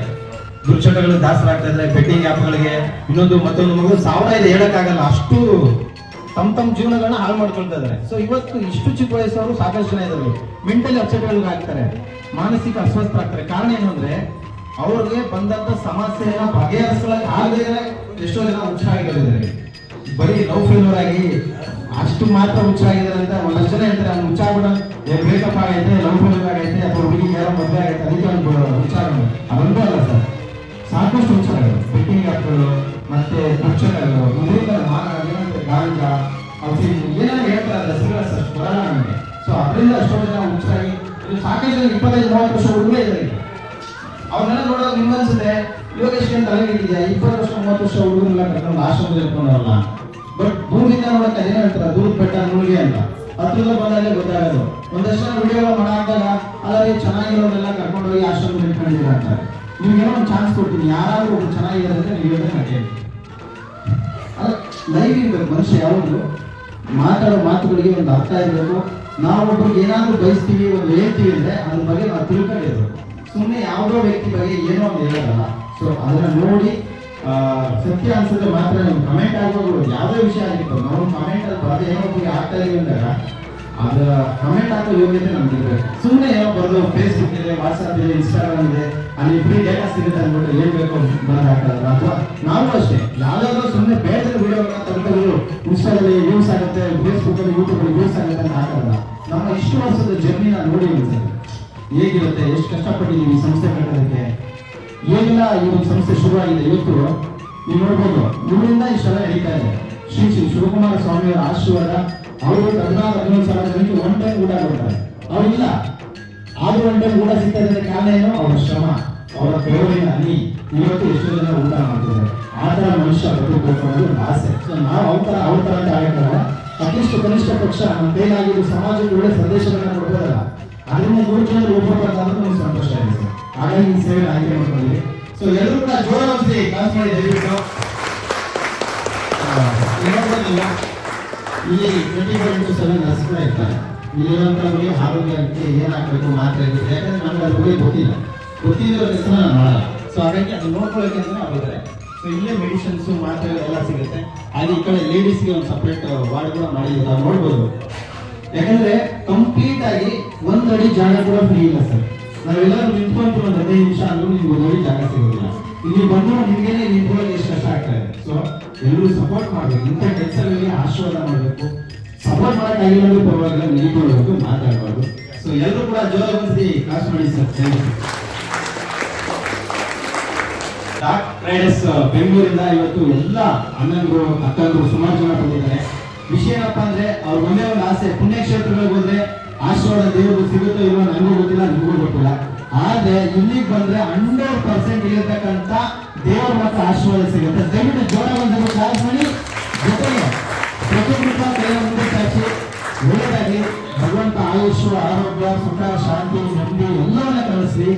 Speaker 1: ದುರ್ಚಟಗಳು ದಾಸರಾಗ್ತಾ ಇದ್ರೆ ಬೆಟ್ಟಿಂಗ್ ಆ್ಯಪ್ಗಳಿಗೆ ಇನ್ನೊಂದು ಮತ್ತೊಂದು ಮಗು ಸಾವಿರ ಇದೆ ಹೇಳಕ್ಕಾಗಲ್ಲ. ಅಷ್ಟು ತಮ್ಮ ತಮ್ಮ ಜೀವನಗಳನ್ನ ಹಾಳು ಮಾಡ್ಕೊಳ್ತಾ ಇದ್ದಾರೆ ಸೊ ಇವತ್ತು ಇಷ್ಟು ಚಿಕ್ಕ ವಯಸ್ಸವರು ಸಾಕಷ್ಟು ಜನ ಇದ್ದಾರೆ ಮೆಂಟಲಿ ಅಪ್ಸೆಟ್ಗಳಿಗೆ ಆಗ್ತಾರೆ. ಮಾನಸಿಕ ಅಸ್ವಸ್ಥರಾಗ್ತಾರೆ ಕಾರಣ ಏನು ಅಂದ್ರೆ, ಅವ್ರಿಗೆ ಬಂದಂತ ಸಮಸ್ಯೆಯನ್ನ ಬಗೆಹರಿಸಲಾಗ ಆಗದೇ ಎಷ್ಟೋ ಜನ ಹುಚ್ಚಾಗಿದ್ದಾರೆ ಬರೀ ಲವ್ ಫೇಲ್ಯೂರ್ ಆಗಿ ಅಷ್ಟು ಮಾತ್ರ ಹುಚ್ಚಾಗಿದ್ದಾರೆ ಅಂತ ಒಂದಷ್ಟು ಜನ ಹೇಳ್ತಾರೆ, ಅವ್ನು ಹುಚ್ಚಾಗ್ಬಿಡ. ಬ್ರೇಕಪ್ ಆಗೈತೆ ಲವ್ ಫೇಲ್ ಆಗೈತೆ, ಅಥವಾ ಹುಡುಗಿ ಯಾರೋ ಮದುವೆ ಆಗೈತೆ, ಅದಕ್ಕೆ ಅವ್ನು ಹುಚ್ಚಾಗ ಅದೊಂದೇ ಅಲ್ಲ ಸರ್. ಸಾಕಷ್ಟು ಹುಚ್ಚಾಗಳು ಬೆಟ್ಟಿಂಗ್ ಆಪ್ಗಳು, ಮತ್ತೆ ಹುಚ್ಚಗಳು ಇದರಿಂದ ಗಾಂಜಾ ಅಫೀಮ್ ಏನಾದ್ರು ಹೇಳ್ತಾರೆ ಸಿಗಲ್ಲ ಅಷ್ಟು ಬರಲ್ಲ ನಮಗೆ. ಸೊ ಅದರಿಂದ ಅಷ್ಟೊಂದು ಜನ ಹುಚ್ಚಾಗಿ ಸಾಕಷ್ಟು ಜನ ಇಪ್ಪತ್ತೈದು, ಮೂವತ್ತು ವರ್ಷ ಹುಡುಗರೇ ಇದ್ದಾರೆ. ಅವ್ರನ್ನೆಲ್ಲ ನೋಡೋದು ನಿಮ್ಗೆ ಅನ್ಸುತ್ತೆ ಇವಾಗ ಎಷ್ಟು ಗಂಟೆ ತಲೆಗಿಟ್ಟಿದ್ಯಾ ಇಪ್ಪತ್ತು ವರ್ಷ, ಮೂವತ್ತು ವರ್ಷ ಹುಡುಗರೆಲ್ಲ ಕರ್ಕೊಂಡು ಆಶ್ರಮದಲ್ಲಿ ಇಟ್ಕೊಂಡವ್ರಲ್ಲ. ಬಟ್ ದೂರದಿಂದ ನೋಡಕ್ಕೆ ಅದೇನೋ ಹೇಳ್ತಾರೆ? ದೂರ ಬೆಟ್ಟ ನೋಡಿ ಅಂತ. ಹತ್ರದ ಬಂದಾಗಲೇ ಗೊತ್ತಾಗೋದು. ಒಂದಷ್ಟು ಜನ ವಿಡಿಯೋ ಮಾಡಾದಾಗ ಅಲ್ಲದೆ ಚೆನ್ನಾಗಿರೋದೆಲ್ಲ ಕರ್ಕೊಂಡು ಹೋಗಿ ಆಶ್ರಮದಲ್ಲಿ ಇಟ್ಕೊಂಡಿದ್ದೀರ ಅಂತಾರೆ. ನಿಮ್ಗೇನೋ ಒಂದು ಚಾನ್ಸ್ ಕೊಡ್ತೀನಿ. ಯಾರಾದ್ರೂ ಒಬ್ರು ಚೆನ್ನಾಗಿರೋದ್ರೆ ನೀವು ಹೇಳಿದ್ರೆ ಕೇಳಿ ಲೈವ್ ಇರ್ಬೇಕು ಮನುಷ್ಯ, ಯಾವುದು? ಮಾತಾಡೋ ಮಾತುಗಳಿಗೆ ಒಂದು ಅರ್ಥ ಇರಬೇಕು. ನಾವು ಒಬ್ಬರಿಗೆ ಏನಾದ್ರೂ ಬಯಸ್ತೀವಿ, ಒಂದು ಹೇಳ್ತೀವಿ ಅಂದರೆ ಅದ್ರ ಬಗ್ಗೆ ನಾವು ತಿಳ್ಕೊಂಡಿರ್ಬೇಕು ಸುಮ್ಮನೆ ಯಾವುದೋ ವ್ಯಕ್ತಿ ಬಗ್ಗೆ ಏನೋ ಒಂದು ಹೇಳೋದಲ್ಲ. ಸೊ ಅದನ್ನು ನೋಡಿ ಸತ್ಯ ಅನ್ಸುತ್ತೆ ಮಾತ್ರ ನೀವು ಕಮೆಂಟ್ ಆಗ್ಬೋದು ಯಾವುದೇ ವಿಷಯ ಆಗಿತ್ತು ನಾವು ಕಮೆಂಟ್ ಅಲ್ಲಿ ಬರದೆ ಏನೋ ಆಗ್ತಾ ಇದೀವಿ ಅಂದಾಗ, ಅದರ ಕಮೆಂಟ್ ಹಾಕೋ ಯೋಗ್ಯತೆ ನಮ್ಗೆ ಇರ್ಬೇಕು ಸುಮ್ಮನೆ ಏನೋ ಬರೋದು ಫೇಸ್ಬುಕ್ ಇದೆ ವಾಟ್ಸ್ಆಪ್ ಇದೆ ಇನ್ಸ್ಟಾಗ್ರಾಮ್ ಇದೆ, ಅಲ್ಲಿ ಫ್ರೀ ಡೇಟಾ ಸಿಗುತ್ತೆ ಅಂದ್ಬಿಟ್ಟು ಏನ್ ಬೇಕು ಬರೋದು ಹಾಕೋದು ಅಥವಾ ನಾವು ಅಷ್ಟೇ, ಯಾವ್ದಾದ್ರು ಸುಮ್ಮನೆ ಬೇರೆ ವಿಡಿಯೋಗಳನ್ನ ತೆಗೆದು ಇನ್ಸ್ಟಾದಲ್ಲಿ ಯೂಸ್ ಆಗುತ್ತೆ ಫೇಸ್ಬುಕ್ ಅಲ್ಲಿ ಯೂಟ್ಯೂಬ್ ಅಲ್ಲಿ ಯೂಸ್ ಆಗುತ್ತೆ ಅಂತ ಹಾಕೋಲ್ಲ. ನಮ್ಮ ಇಷ್ಟು ವರ್ಷದ ಜರ್ನಿನ ನೋಡಿ ಹೇಗಿರುತ್ತೆ, ಎಷ್ಟು ಕಷ್ಟಪಟ್ಟಿದ್ದೀವಿ ಸಂಸ್ಥೆ ಕಟ್ಟೋದಕ್ಕೆ? ಏನೆಲ್ಲ, ಈ ಒಂದು ಸಂಸ್ಥೆ ಶುರುವಾಗಿದೆ. ಇವತ್ತು ನೀವು ನೋಡ್ಬೋದು ಇವರಿಂದ ಇಷ್ಟೆಲ್ಲ ನಡೀತಾ ಇದೆ. ಶ್ರೀ ಶ್ರೀ ಶಿವಕುಮಾರ ಸ್ವಾಮಿಯವರ ಆಶೀರ್ವಾದ, ಅವರು ಹದಿನಾರು ಹದಿನೇಳು ಸಾವಿರ ಜನಕ್ಕೆ ಒನ್ ಟೈಮ್ ಊಟ ಕೊಡ್ತಾರೆ. ಅವರಿಲ್ಲ ಆರು ಗಂಟೆ ಊಟ ಸಿಗ್ತಾ ಅಂದ್ರೆ ಕಾರಣ ಏನು? ಅವರ ಶ್ರಮ, ಅವರ ಬೆವರಿನ ಅಲ್ಲಿ ಇವತ್ತು ಎಷ್ಟೋ ಜನ ಊಟ ಮಾಡ್ತಿದ್ದಾರೆ. ಆ ಥರ ಮನುಷ್ಯ ಬದುಕಬೇಕು ಅನ್ನೋದು ಆಸೆ. ನಾವು ಅವ್ರ ತರ ಅವ್ರ ತರ ಅಂತ ಅಟ್ಲೀಸ್ಟ್ ಕನಿಷ್ಠ ಪಕ್ಷ, ನಮ್ಮ ಕೈಲಾಗಿದ್ದು ಸಮಾಜಕ್ಕೆ ಒಳ್ಳೆ ಸಂದೇಶಗಳನ್ನ ಕೊಡ್ಬೋದಲ್ಲ. ಅದರಿಂದ ನೂರು ಜನ ಉಪಕಾರ ಸಂತೋಷ ಆಗಿದೆ ಹಾಗಾಗಿ ಈ ಸೇವೆ ಆಯ್ಕೆ ಮಾಡ್ಕೊಂಡಿದ್ವಿ ಸೊ ಎಲ್ಲರೂ ಕೂಡ ಜೋರಾಗಿ ಕ್ಲಾಸ್ ಮಾಡಿ ದಯವಿಟ್ಟು. ಇನ್ನೊಬ್ಬರಲ್ಲ, ಇಲ್ಲಿ twenty four into seven nurse ಕೂಡ ಇರ್ತಾರೆ ಇಲ್ಲಿರುವಂತವ್ರಿಗೆ ಆರೋಗ್ಯಕ್ಕೆ ಏನಾಗಬೇಕು ಮಾತ್ರೆ ಯಾಕಂದ್ರೆ ನಮ್ಗೆ ಅದ್ರ ಬಗ್ಗೆ ಗೊತ್ತಿಲ್ಲ. ಗೊತ್ತಿರೋ ಹೆಸರು ನಾನು ಮಾಡಲ್ಲ ಸೊ ಹಾಗಾಗಿ ಅದು ನೋಡ್ಕೊಳ್ಳೋಕೆ ಅಂದ್ರೆ ಆಗಿದ್ದಾರೆ ಸೊ ಇಲ್ಲೇ ಮೆಡಿಸಿನ್ಸ್ ಮಾತ್ರೆ ಎಲ್ಲ ಸಿಗುತ್ತೆ. ಹಾಗೆ ಈ ಕಡೆ ಲೇಡೀಸ್ಗೆ ಒಂದು ಸಪ್ರೇಟ್ ವಾರ್ಡ್ ಕೂಡ ಮಾಡಿದ್ದೀವಿ ನಾವು ನೋಡ್ಬೋದು. ಯಾಕಂದ್ರೆ ಕಂಪ್ಲೀಟ್ ಆಗಿ ಒಂದ್ ಅಡಿ ಜಾಗ ಕೂಡ ಫ್ರೀ ಇಲ್ಲ ಸರ್. ನಾವೆಲ್ಲರೂ ನಿಂತ್ಕೊಂತು ಒಂದು ಹದಿನೈದು ನಿಮಿಷ ಅಂದ್ರೂ ನಿಮ್ಗೆ ಅಡಿ ಜಾಗ ಸಿಗೋದಿಲ್ಲ. ಇಲ್ಲಿ ಬಂದು ನಿಮ್ಗೇನೆ ನಿಂತ್ಕೊಳ್ಳೋದು ಎಷ್ಟು ಕಷ್ಟ ಆಗ್ತಾ ಇದೆ. ಸೊ ಎಲ್ಲರೂ ಸಪೋರ್ಟ್ ಮಾಡಬೇಕು. ಇಂಥ ಕೆಲಸಗಳಿಗೆ ಆಶೀರ್ವಾದ ಮಾಡಬೇಕು. ಸಪೋರ್ಟ್ ಮಾಡೋಕ್ಕಾಗಿಲ್ಲ ಅಂದ್ರೆ ಪರವಾಗಿಲ್ಲ ನಿಂತ್ಕೊಳ್ಬೇಕು ಮಾತಾಡಬಾರ್ದು. ಸೊ ಎಲ್ಲರೂ ಕೂಡ ಜೋರ ಬಂದಿ ಕ್ಲಾಸ್ ಮಾಡಿ ಸರ್. ಡಾಕ್ ರೈಡರ್ಸ್ ಬೆಂಗಳೂರಿಂದ ಇವತ್ತು ಎಲ್ಲ ಅಣ್ಣಂದ್ರು, ಅಕ್ಕಂದ್ರು ಸುಮಾರು ಜನ ಬಂದಿದ್ದಾರೆ. ವಿಷಯ ಏನಪ್ಪಾ ಅಂದ್ರೆ ಅವ್ರ ಒಂದೇ ಒಂದು ಆಸೆ. ಪುಣ್ಯಕ್ಷೇತ್ರಗಳಿಗೆ ಹೋದ್ರೆ ಆಶೀರ್ವಾದ ದೇವರು ಸಿಗುತ್ತೋ ಇಲ್ವೋ ನನಗೂ ಗೊತ್ತಿಲ್ಲ. ಗೊತ್ತಿಲ್ಲ ಆದ್ರೆ ಇಲ್ಲಿಗೆ ಬಂದ್ರೆ ಹಂಡ್ರೆಡ್ ಪರ್ಸೆಂಟ್ ಇರತಕ್ಕಂತ ದೇವರ ಮತ್ತು ಆಶೀರ್ವಾದ ಸಿಗುತ್ತೆ. ದಯವಿಟ್ಟು ಜೋರ ಬಂದಿರುವ ಕ್ಲಾಸ್ ಮಾಡಿ. ಜೊತೆಗೆ ಪ್ರತಿಯೊಬ್ಬರ ಚಾಚಿ ಒಳ್ಳೆಯದಾಗಿ ಭಗವಂತ ಆಯುಷ್ಯ ಆರೋಗ್ಯ, ಸುಖ, ಶಾಂತಿ, ನೆಮ್ಮದಿ ಎಲ್ಲವನ್ನ ಕಳಿಸಿ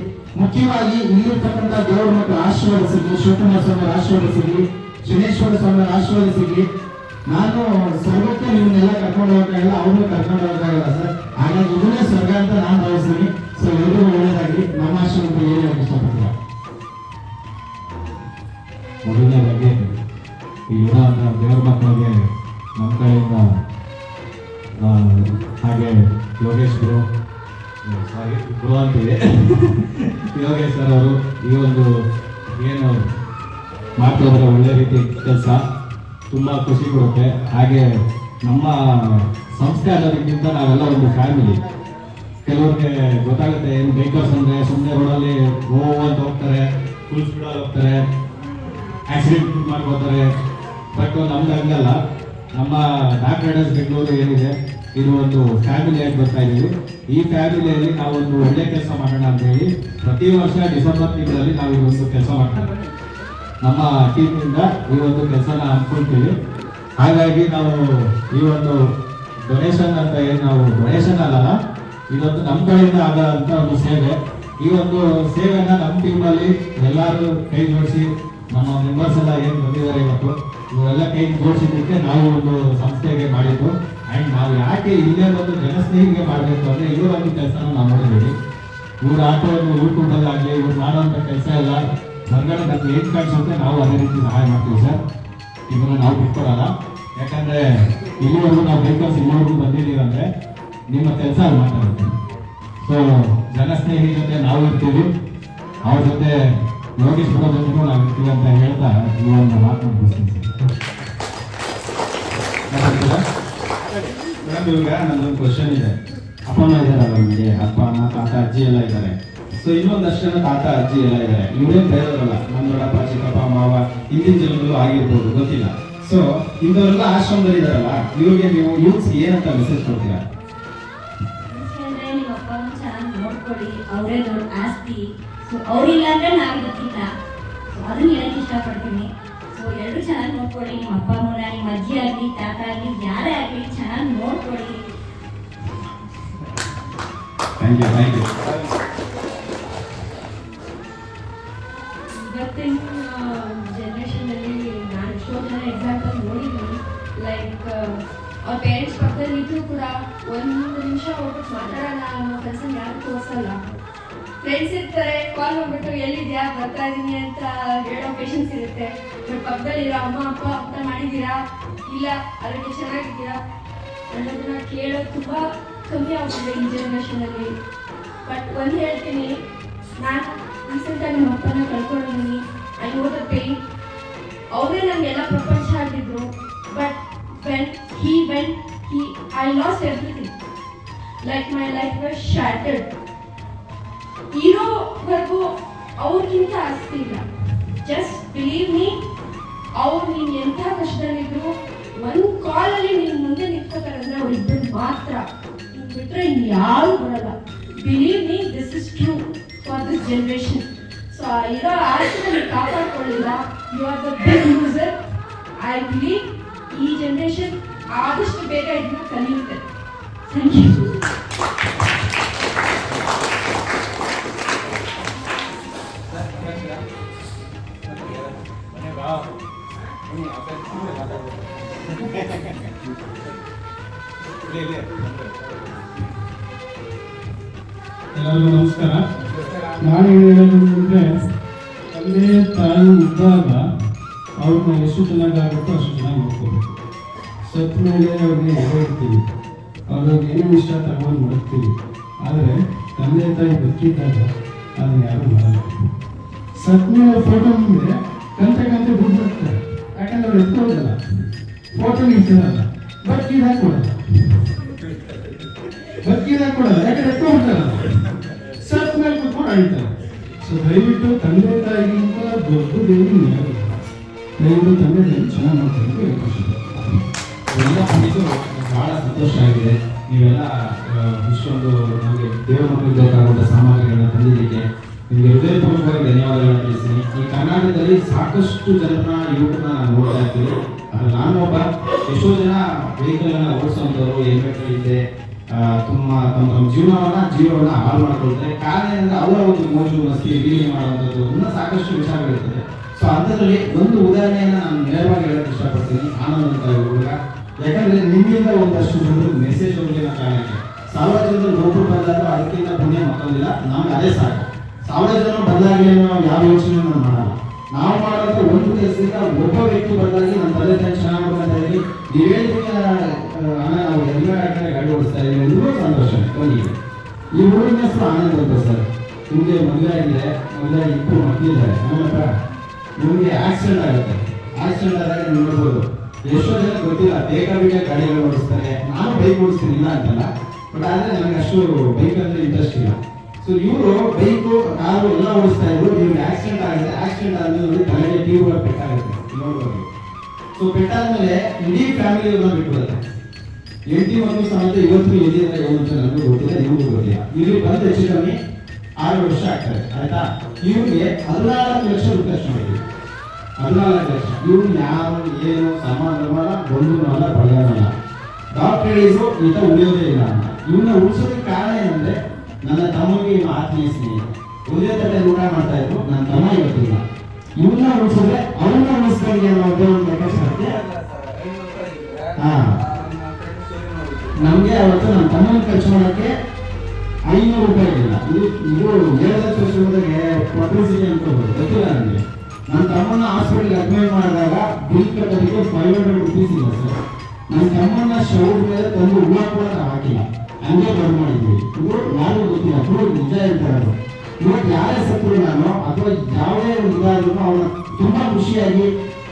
Speaker 1: ಮುಖ್ಯವಾಗಿ ಇಲ್ಲಿರ್ತಕ್ಕಂಥ ದೇವರ ಮಕ್ಕಳು ಆಶೀರ್ವಾದ ಶಿವಕುಮಾರ ಸ್ವಾಮಿ ಆಶೀರ್ವಾದ ಶನೇಶ್ವರ ಸ್ವಾಮಿ ಆಶೀರ್ವಾದ ನಾನು ಸ್ವರ್ಗಕ್ಕೆ ನಿಮ್ಮನ್ನೆಲ್ಲ ಕರ್ಕೊಂಡು ಹೋಗಕ್ಕಾಗಲ್ಲ, ಅವ್ರನ್ನೂ ಕರ್ಕೊಂಡು ಹೋಗಕ್ಕಾಗಲ್ಲ ಸರ್. ಹಾಗಾಗಿ ಇದನ್ನೇ ಸ್ವರ್ಗ ಅಂತ ನಾನು ಭಾವಿಸ್ತೀನಿ. ಸೊ ಎಲ್ಲರಿಗೂ ಒಳ್ಳೆಯದಾಗಿ ನಮ್ಮ ಆಶೀರ್ವಾದ ಏನು ಇಷ್ಟಪಡ್ತೀರಾ
Speaker 8: ಮೊದಲನೇದಾಗಿ ಈ ಇರೋಂಥ ದೇವ್ರ ಮಕ್ಕಳಿಗೆ, ನಮ್ಮ ಕಡೆಯಿಂದ ಹಾಗೆ ಯೋಗೇಶ್ ಗುರು ಸಾರಿ, ಗುರು ಅಂತಿದೆ ಯೋಗೇಶ್ ಸರ್ ಅವರು ಈ ಒಂದು ಏನು ಮಾಡ್ತಿದ್ರೆ ಒಳ್ಳೆ ರೀತಿ ಕೆಲಸ ತುಂಬ ಖುಷಿ ಕೊಡುತ್ತೆ. ಹಾಗೆ ನಮ್ಮ ಸಂಸ್ಥೆ ಅನ್ನೋದಕ್ಕಿಂತ ನಾವೆಲ್ಲ ಒಂದು ಫ್ಯಾಮಿಲಿ ಕೆಲವ್ರಿಗೆ ಗೊತ್ತಾಗುತ್ತೆ ಏನು ಬೈಕರ್ಸ್ ಅಂದರೆ ಸುಮ್ಮನೆ ರೋಡಲ್ಲಿ ಓ ಅಂತ ಹೋಗ್ತಾರೆ ಫುಲ್ ಸ್ಪೀಡಲ್ಲಿ ಹೋಗ್ತಾರೆ ಆಕ್ಸಿಡೆಂಟ್ ಮಾಡ್ಕೋತಾರೆ. ಬಟ್ ನಮ್ದು ಹಂಗಲ್ಲ. ನಮ್ಮ ಡಾಕ್ ರೈಡರ್ಸ್ ಬೆಂಗಳೂರು ಏನಿದೆ, ಇದು ಒಂದು ಫ್ಯಾಮಿಲಿ ಆಗಿ ಬರ್ತಾ ಇದೀವಿ ಈ ಫ್ಯಾಮಿಲಿಯಲ್ಲಿ ನಾವೊಂದು ಒಳ್ಳೆ ಕೆಲಸ ಮಾಡೋಣ ಅಂತ ಹೇಳಿ, ಪ್ರತಿ ವರ್ಷ ಡಿಸೆಂಬರ್ ತಿಂಗಳಲ್ಲಿ ನಾವು ಇದೊಂದು ಕೆಲಸ ಮಾಡ್ತೀವಿ ನಮ್ಮ ಟೀಮಿಂದ ಈ ಒಂದು ಕೆಲಸನ ಹಮ್ಮಿಕೊಳ್ತೀವಿ. ಹಾಗಾಗಿ ನಾವು ಈ ಒಂದು ಡೊನೇಷನ್ ಅಂತ ಏನು ನಾವು ಡೊನೇಷನ್ ಅಲ್ಲ ಇದೊಂದು ನಮ್ಮ ಕಡೆಯಿಂದ ಆಗೋಂಥ ಒಂದು ಸೇವೆ. ಈ ಒಂದು ಸೇವೆಯನ್ನ ನಮ್ಮ ಟೀಮಲ್ಲಿ ಎಲ್ಲರೂ ಕೈ ಜೋಡಿಸಿ ನಮ್ಮ ಮೆಂಬರ್ಸ್ ಎಲ್ಲ ಏನು ಬಂದಿದ್ದಾರೆ ಇವತ್ತು ಇವರೆಲ್ಲ ಕೈ ಜೋಡಿಸಿದ್ದಕ್ಕೆ ನಾವು ಒಂದು ಸಂಸ್ಥೆಗೆ ಮಾಡಿದ್ದು. ಆ್ಯಂಡ್ ನಾವು ಯಾಕೆ ಇಲ್ಲೇ ಒಂದು ಜನಸ್ನೇಹಿಗೆ ಮಾಡಬೇಕು ಅಂದರೆ ಇವರೊಂದು ಕೆಲಸನ ನಾವು ನೋಡಿದ್ದೀವಿ. ಇವ್ರ ಆಟೋವನ್ನು ಉಳ್ಕೊಂಡಾಗ್ಲಿ ಇವ್ರು ಮಾಡೋಂಥ ಕೆಲಸ ಎಲ್ಲ ಹೊರಗಡೆ ನಮ್ಗೆ ಏನು ಕಾಣಿಸುತ್ತೆ ನಾವು ಅದೇ ರೀತಿ ಸಹಾಯ ಮಾಡ್ತೀವಿ ಸರ್. ಇದನ್ನು ನಾವು ಬಿಟ್ಕೊಡಲ್ಲ. ಯಾಕಂದ್ರೆ ಇಲ್ಲಿವರೆಗೂ ನಾವು ವೆಹಿಕಲ್ಸ್ ಇಲ್ಲಿವರೆಗೂ ಬಂದಿದ್ದೀವಿ ಅಂದ್ರೆ ನಿಮ್ಮ ಕೆಲಸ ಮಾತಾಡುತ್ತೆ ಸೊ ಜನಸ್ನೇಹಿ ಜೊತೆ ನಾವು ಇರ್ತೀವಿ. ಅವ್ರ ಜೊತೆ ಯೋಗೇಶ್ ಬರೋದಕ್ಕೂ ನಾವು ಇರ್ತೀವಿ ಅಂತ ಹೇಳ್ತಾ ಈ ಒಂದು ಮಾತು ಮುಗಿಸ್ತೀನಿ
Speaker 1: ಮೇಡಮ್, ಇವಾಗ ನನ್ನೊಂದು ಕ್ವಶನ್ ಇದೆ. ಅಪ್ಪ ಅಮ್ಮ ಇದಾರಲ್ಲ ನಿಮಗೆ. ಅಪ್ಪ, ಅಮ್ಮ, ತಾತ, ಅಜ್ಜಿ ಎಲ್ಲ ಇದ್ದಾರೆ ಸೊ ಇನ್ನೊಂದಷ್ಟು ಜನ ತಾತ, ಅಜ್ಜಿ ಎಲ್ಲ ಇದ್ದಾರೆ ಇವರೇನು ಬೇರೆಯವರಲ್ಲ. ನಮ್ಮ ದೊಡ್ಡಪ್ಪ ಚಿಕ್ಕಪ್ಪ, ಮಾವ, ಹಿಂದಿನ ಜನಗಳು ಆಗಿರ್ಬೋದು, ಗೊತ್ತಿಲ್ಲ. ಸೊ ಇಂಥವರೆಲ್ಲ ಆಶ್ರಮದಲ್ಲಿ ಇದ್ದಾರಲ್ಲ ಇವ್ರಿಗೆ ನೀವು ಯೂತ್ಸ್ ಏನಂತ ಮೆಸೇಜ್ ಕೊಡ್ತೀರಾ?
Speaker 3: ನೋಡ್ಕೊಳ್ಳಿ ಅವರೇ ದೊಡ್ಡ ಆಸ್ತಿ. ಸೊ ಅವ್ರಿಲ್ಲ ಅಂದ್ರೆ ನಾವು ಗೊತ್ತಿಲ್ಲ ಸೊ ಅದನ್ನ ಹೇಳಕ್ ಇಷ್ಟಪಡ್ತೀನಿ. ಸೊ ಎಲ್ಲರೂ ಚೆನ್ನಾಗಿ ನೋಡ್ಕೊಳ್ಳಿ. ನಿಮ್ಮ ಅಪ್ಪ ಅಮ್ಮನ ನಿಮ್ಮ ಅಜ್ಜಿ ಆಗಲಿ ತಾತ ಆಗಲಿ ಯಾರೇ ಆಗಲಿ ಚೆನ್ನಾಗಿ ನೋಡ್ಕೊಳ್ಳಿ.
Speaker 1: ಥ್ಯಾಂಕ್ ಯು ಥ್ಯಾಂಕ್ ಯು
Speaker 4: ಇವತ್ತಿನ ಜನ್ರೇಷನಲ್ಲಿ ನಾನು ಎಷ್ಟೋ ಜನ ಎಕ್ಸಾಂಪಲ್ ನೋಡಿದ್ದೀನಿ. ಲೈಕ್ ಅವ್ರ ಪೇರೆಂಟ್ಸ್ ಪಕ್ಕದಲ್ಲಿ ಇದ್ರೂ ಕೂಡ ಒಂದು ನಿಮಿಷ ಹೋಗ್ಬಿಟ್ಟು ಮಾತಾಡೋಣ ಅನ್ನೋ ಕೆಲಸ ಯಾರು ತೋರಿಸಲ್ಲ. ಫ್ರೆಂಡ್ಸ್ ಇರ್ತಾರೆ ಕಾಲ್ ಮಾಡ್ಬಿಟ್ಟು ಎಲ್ಲಿದ್ಯಾ, ಬರ್ತಾ ಇದ್ದೀನಿ ಅಂತ ಹೇಳೋ ಪೇಷನ್ಸ್ ಇರುತ್ತೆ. ನಮ್ಮ ಪಕ್ಕದಲ್ಲಿರೋ ಅಮ್ಮ, ಅಪ್ಪ ಅಪ್ಪ ಮಾಡಿದ್ದೀರಾ? ಇಲ್ಲ ಅದಕ್ಕೆ ಚೆನ್ನಾಗಿದ್ದೀರಾ? ಅನ್ನೋದನ್ನ ಕೇಳೋದು ತುಂಬ ಕಮ್ಮಿ ಆಗ್ತಿದೆ ಈ ಜನ್ರೇಷನಲ್ಲಿ ಬಟ್ ಒಂದು ಹೇಳ್ತೀನಿ, ನಾನು ರೀಸೆಂಟಾಗಿ ನಮ್ಮ ಅಪ್ಪನ ಕಳ್ಕೊಂಡಿದ್ದೀನಿ ಐ ನೋ ದ ಪೇನ್ ಅವರೇ ನಮಗೆಲ್ಲ ಪ್ರಪಂಚ ಆಗಿದ್ರು. But when he when he I lost everything like my life was shattered ಇರೋವರೆಗೂ ಅವ್ರಿಗಿಂತ ಆಸ್ತಿ ಇಲ್ಲ. ಜಸ್ಟ್ ಬಿಲೀವ್ ಮೀ ಅವ್ರು ನೀನು ಎಂಥ ಕಷ್ಟದಲ್ಲಿದ್ರು, ಒಂದು ಕಾಲಲ್ಲಿ ನೀನು ಮುಂದೆ ನಿಂತ್ಕೋತಾರೆ ಅಂದ್ರೆ ಅವ್ರಿಬ್ಬರು ಮಾತ್ರ. ಬಿಟ್ಟರೆ ಇನ್ನು ಇನ್ಯಾರು ಬರಲ್ಲ. Believe me this is true for this generation so ಇರೋ ಆಸ್ತಿನ ಕಾಪಾಡ್ಕೊಳ್ಳಿಲ್ಲ. You are the big user I believe ಈ ಜನರೇಷನ್ ಆದಷ್ಟು ಬೇಗ ಇದನ್ನ ಕಲಿಯುತ್ತೆ.
Speaker 9: ಥ್ಯಾಂಕ್ ಯು
Speaker 10: ಎಲ್ಲರಿಗೂ ನಮಸ್ಕಾರ. ನಾನು ಏನು ಹೇಳೋದು ಅಂದರೆ ತಂದೆ ತಾಯಿ ಇದ್ದಾಗ ಅವ್ರನ್ನ ಎಷ್ಟು ಚೆನ್ನಾಗಿ ಆಗುತ್ತೋ ಅಷ್ಟು ಚೆನ್ನಾಗಿ ನೋಡ್ಕೋಬೇಕು ಸತ್ತ ಮೇಲೆ ಅವ್ರಿಗೆ ಇಡ್ತೀವಿ ಅವ್ರಿಗೆ ಏನು ಇಷ್ಟ ತಗೊಂಡು ಮಾಡ್ತೀವಿ ಆದರೆ ತಂದೆ ತಾಯಿ ಬದುಕಿದ್ದಾಗ ಅದನ್ನ ಯಾರು ಮಾಡಲ್ಲ. ಸತ್ತ ಮೇಲೆ ಫೋಟೋ ಮುಂದೆ ಕಂತೆ ಕಂತೆ ದುಡ್ಡು ಯಾಕಂದ್ರೆ ಅವ್ರು ಎತ್ಕೊಳ್ಳೋದಲ್ಲ ಫೋಟೋ ನಿಲ್ಸಿರಲ್ಲ. ಬದುಕಿದಾಗ ಕೊಡಲ್ಲ. ಬದುಕಿದಾಗ ಕೊಡಲ್ಲ. ಯಾಕಂದ್ರೆ ಎತ್ಕೊಂಡ್ಬಿಡ್ತಾರಲ್ಲ. ಸತ್ ಮೇಲೆ ಕುತ್ಕೊಂಡು ಅಳ್ತಾರೆ. ಸೊ ದಯವಿಟ್ಟು ತಂದೆ ತಾಯಿಗಿಂತ ದೊಡ್ಡ ಇಲ್ಲ. ದಯವಿಟ್ಟು ತಂದೆ ಚೆನ್ನಾಗಿ ಖುಷಿ
Speaker 1: ಎಲ್ಲ ಬಂದಿದ್ದು ಬಹಳ ಸಂತೋಷ ಆಗಿದೆ. ನೀವೆಲ್ಲ ಇಷ್ಟೊಂದು ನಮಗೆ ದೇವರ ಮಕ್ಕಳಿಗೆ ಬೇಕಾಗುವಂಥ ಸಾಮಗ್ರಿಗಳನ್ನ ತಂದಿದ್ದಕ್ಕೆ ನಿಮಗೆ ಹೃದಯಪೂರ್ವಕವಾಗಿ ಧನ್ಯವಾದಗಳನ್ನು ತಿಳಿಸ್ತೀನಿ. ಈ ಕರ್ನಾಟಕದಲ್ಲಿ ಸಾಕಷ್ಟು ಜನರನ್ನ, ಯುವಕರನ್ನ ನಾನು ನೋಡ್ತಾ ಅದ್ರಲ್ಲಿ ನಾನು ಒಬ್ಬ ಎಷ್ಟೋ ಜನ ವೆಹಿಕಲ್ಗಳನ್ನ ಓಡಿಸುವಂಥವ್ರು ಹೆಲ್ಮೆಟ್ಗಳಿದೆ ತುಂಬ ತಮ್ಮ ತಮ್ಮ ಜೀವನವನ್ನ ಜೀವನವನ್ನ ಹಾಳು ಮಾಡ್ಕೊಳ್ತಾರೆ. ಕಾರಣ ಏನಂದ್ರೆ ಅವರ ಒಂದು ಮೋಜು, ಮಸ್ತಿ ವೀಲಿಂಗ್ ಮಾಡುವಂಥದ್ದು ಇನ್ನೂ ಸಾಕಷ್ಟು ವಿಚಾರಗಳಿರ್ತದೆ. ಸೊ ಅಂಥದ್ರಲ್ಲಿ ಒಂದು ಉದಾಹರಣೆಯನ್ನು ನಾನು ನೇರವಾಗಿ ಹೇಳಕ್ಕೆ ಇಷ್ಟಪಡ್ತೀನಿ. ಆನಂದ್ ಅಂತ ಹುಡುಗ. ಯಾಕಂದ್ರೆ ನಿಮ್ಮಿಂದ ಒಂದಷ್ಟು ಜನರು ಮೆಸೇಜ್ ಹೋಗಲಿಲ್ಲ ಕಾರಣಕ್ಕೆ ಸಾವಿರ ಜನರು ಒಬ್ಬರು ಬಂದಾದ್ರೂ ಅದಕ್ಕಿಂತ ಪುಣ್ಯ ಮತ್ತೊಂದಿಲ್ಲ. ನಮ್ಗೆ ಅದೇ ಸಾಕು. ಸಾವಿರ ಜನ ಅನ್ನೋ ನಾವು ಯಾವ ಯೋಚನೆ ನಾನು ಮಾಡಲ್ಲ. ನಾವು ಮಾಡೋದು ಒಂದು ಕೆಲಸದಿಂದ ಒಬ್ಬ ವ್ಯಕ್ತಿ ಬಂದಾಗಿ ನಮ್ಮ ತಂದೆ ತಾಯಿ ಚೆನ್ನಾಗಿ ಮಾಡ್ತಾ ಇದ್ದೀವಿ ನೀವೇನು ಅಣ್ಣ, ನಾವು ಎಲ್ಲ ಹಾಕಿದ್ರೆ ಗಾಡಿ ಓಡಿಸ್ತಾ ಇದ್ದೀವಿ. ಎಲ್ಲರೂ ಸಂತೋಷ. ಅವನಿಗೆ ಈ ಹುಡುಗನ ಹೆಸರು ಆನಂದ ಅಂತ ಸರ್ ನಿಮಗೆ ಮದುವೆ ಆಗಿದೆ. ಮದುವೆ ಇಬ್ಬರು ಮಕ್ಕಳಿದ್ದಾರೆ ಆಮೇಲೆ ನಿಮಗೆ ಆಕ್ಸಿಡೆಂಟ್ ಆಗುತ್ತೆ. ಆಕ್ಸಿಡೆಂಟ್ ಆದಾಗ ನೀವು ನೋಡ್ಬೋದು. ಎಷ್ಟೋ ಜನ ಗೊತ್ತಿಲ್ಲ ಬೇಕಾಬಿಟ್ಟೆ ಗಾಡಿಗಳು ಓಡಿಸ್ತಾರೆ. ನಾನು ಬೈಕ್ ಓಡಿಸ್ತೀನಿ ಇಲ್ಲ ಅಂತಲ್ಲ ಬಟ್ ಆದರೆ ನನಗೆ ಅಷ್ಟು ಬೈಕ್ ಅಂದರೆ ಇಂಟ್ರೆಸ್ಟ್ ಇಲ್ಲ. ಸೊ ಇವರು ಬೈಕು ಕಾರು ಎಲ್ಲ ಓಡಿಸ್ತಾ ಇದ್ರು. ನಿಮಗೆ ಆಕ್ಸಿಡೆಂಟ್ ಆಗಿದೆ ಆಕ್ಸಿಡೆಂಟ್ ಆದ್ಮೇಲೆ ತಲೆಗೆ ಟ್ಯೂಬ್ಗಳು ಪೆಟ್ಟಾಗುತ್ತೆ. ನೋಡ್ಬೋದು. ಸೊ ಪೆಟ್ಟಾದ್ಮೇಲೆ ಇಡೀ ಫ್ಯಾಮಿಲಿ ಬಿಟ್ಬಿಡುತ್ತೆ. ಎಂಟಿ ಒಂದು ಸಮೇತ ಇವತ್ತು ಎಲ್ಲಿ ಅಂತ ಅಂತ ನನಗೂ ಗೊತ್ತಿಲ್ಲ ನಿಮಗೂ ಗೊತ್ತಿಲ್ಲ. ಇಲ್ಲಿ ಬಂದು ಹೆಚ್ಚು ಕಮ್ಮಿ ಆರು ವರ್ಷ ಆಗ್ತಾರೆ ಆಯ್ತಾ? ಇವರಿಗೆ ಹದಿನಾಲ್ಕು ಲಕ್ಷ ರೂಪಾಯಿ ಅಷ್ಟು ಹದಿನಾಲ್ಕು ಲಕ್ಷ ಇವ್ರು ಯಾರು, ಏನು ಸಂಬಂಧವಲ್ಲ ಬಂಧುವಲ್ಲ ಬಳಗನಲ್ಲ ಡಾಕ್ಟರ್ ಹೇಳಿದ್ರು ಈತ ಉಳಿಯೋದೇ ಇಲ್ಲ ಇವನ್ನ ಉಳಿಸೋದಕ್ಕೆ ಕಾರಣ ಏನಂದ್ರೆ ನನ್ನ ತಮ್ಮಗೆ ಆತ್ಮೀಯ ಸ್ನೇಹಿತ ಒಂದೇ ತಟ್ಟೆ ಊಟ ಮಾಡ್ತಾ ಇದ್ರು, ನನ್ನ ತಮ್ಮ ಇವತ್ತಿಲ್ಲ. ಇವನ್ನ ಉಳಿಸಿದ್ರೆ ಅವನ್ನ ಉಳಿಸ್ದಂಗೆ ಅನ್ನೋದು ಒಂದು ಸತ್ಯ ಹಾ. ನಮಗೆ ಅವತ್ತು ನನ್ನ ತಮ್ಮನ ಖರ್ಚು ಮಾಡೋಕ್ಕೆ ಐನೂರು ರೂಪಾಯಿ ಇಲ್ಲ. ಇದು ಇದು ಏಳು ಲಕ್ಷ ಪಬ್ಲಿಸಿಟಿ ಅಂತ ಗೊತ್ತಿಲ್ಲ ನನಗೆ ನನ್ನ ತಮ್ಮನ ಹಾಸ್ಪಿಟಲ್ ಅಡ್ಮಿಟ್ ಮಾಡಿದಾಗ ಬಿಲ್ ಕಟ್ಟೋದಕ್ಕೆ ಫೈವ್ ಹಂಡ್ರೆಡ್ ರುಪೀಸ್ ಇಲ್ಲ ಸರ್ ನನ್ನ ತಮ್ಮನ ಶೌರ್ ಮೇಲೆ ತಂದು ಹೂವು ಕೂಡ ಹಾಕಿಲ್ಲ. ಹಂಗೆ ಬಂದ್ ಮಾಡಿದ್ವಿ. ಯಾರಿಗೂ ಗೊತ್ತಿಲ್ಲ. ಕೂಡ ನಿಜ ಹೇಳ್ತಾರೆ ಇವತ್ತು ಯಾರೇ ಸತ್ರು ನಾನು, ಅಥವಾ ಯಾವುದೇ ಇದಾದ್ರೂ ಅವನ ತುಂಬಾ ಖುಷಿಯಾಗಿ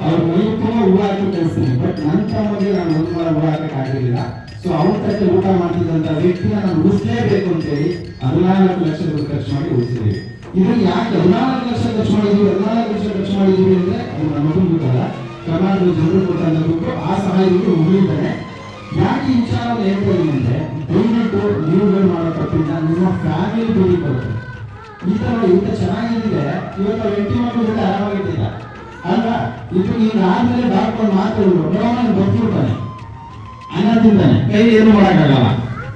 Speaker 1: ಅವ್ರ ಮೈ ತುಂಬ ಹೂವು ಹಾಕಿ ಕಳಿಸ್ತೀನಿ. ಬಟ್ ನನ್ನ ತಮ್ಮಗೆ ನಾನು ಒಂದು ವಾರ ಹೂವು ಆಗಿರಲಿಲ್ಲ. ಸೊ ಅವ್ರ ತಟ್ಟೆ ಊಟ ಮಾಡ್ತಿದ್ದಂಥ ವ್ಯಕ್ತಿನ ನಾನು ಉಳಿಸಲೇಬೇಕು ಅಂತೇಳಿ ಹದಿನಾಲ್ಕು ಲಕ್ಷ ರೂಪಾಯಿ ಖರ್ಚು ಮಾಡಿ ಉಳಿಸಿದ್ದೀವಿ ಇದ್ರಲ್ಲಿ ಯಾಕೆ ಹದಿನಾಲ್ಕು ಲಕ್ಷ ಖರ್ಚು ಮಾಡಿದ್ವಿ, ಹದಿನಾಲ್ಕು ಲಕ್ಷ ಖರ್ಚು ಮಾಡಿದೀವಿ ಅಂದ್ರೆ ಅದು ನಮ್ಮ ಮಗನ ಗೊತ್ತಲ್ಲ. ಕರ್ನಾಟಕದ ಜನರು ಕೊಟ್ಟಂತ ಅನ್ನೋದಕ್ಕೂ ಆ ಸಹಾಯದಿಂದ ಮುಗಿತಾನೆ ಯಾಕೆ ಈ ವಿಚಾರ ಹೇಳ್ತೀನಿ ಅಂದರೆ, ದಯವಿಟ್ಟು ನೀವುಗಳು ಮಾಡೋ ತಪ್ಪಿಂದ ನಿಮ್ಮ ಫ್ಯಾಮಿಲಿ ದುಡ್ಡು ಬರುತ್ತೆ ಈ ತರ ಇಂಥ ಚೆನ್ನಾಗಿದ್ರೆ ಇವತ್ತು ವ್ಯಕ್ತಿ ಮಕ್ಕಳು ಜೊತೆ ಆರಾಮಾಗಿದ್ದಿಲ್ಲ ಅಲ್ವಾ? ಇದು ಈಗ ಆದ್ಮೇಲೆ ಡಾಕ್ಟರ್ ಮಾತಾಡಿದ್ರು ನಾನು ಬರ್ತಿರ್ತಾನೆ. ಅನ್ನ ತಿಂತಾನೆ ಕೈ ಏನು ಮಾಡೋಕ್ಕಾಗಲ್ಲ.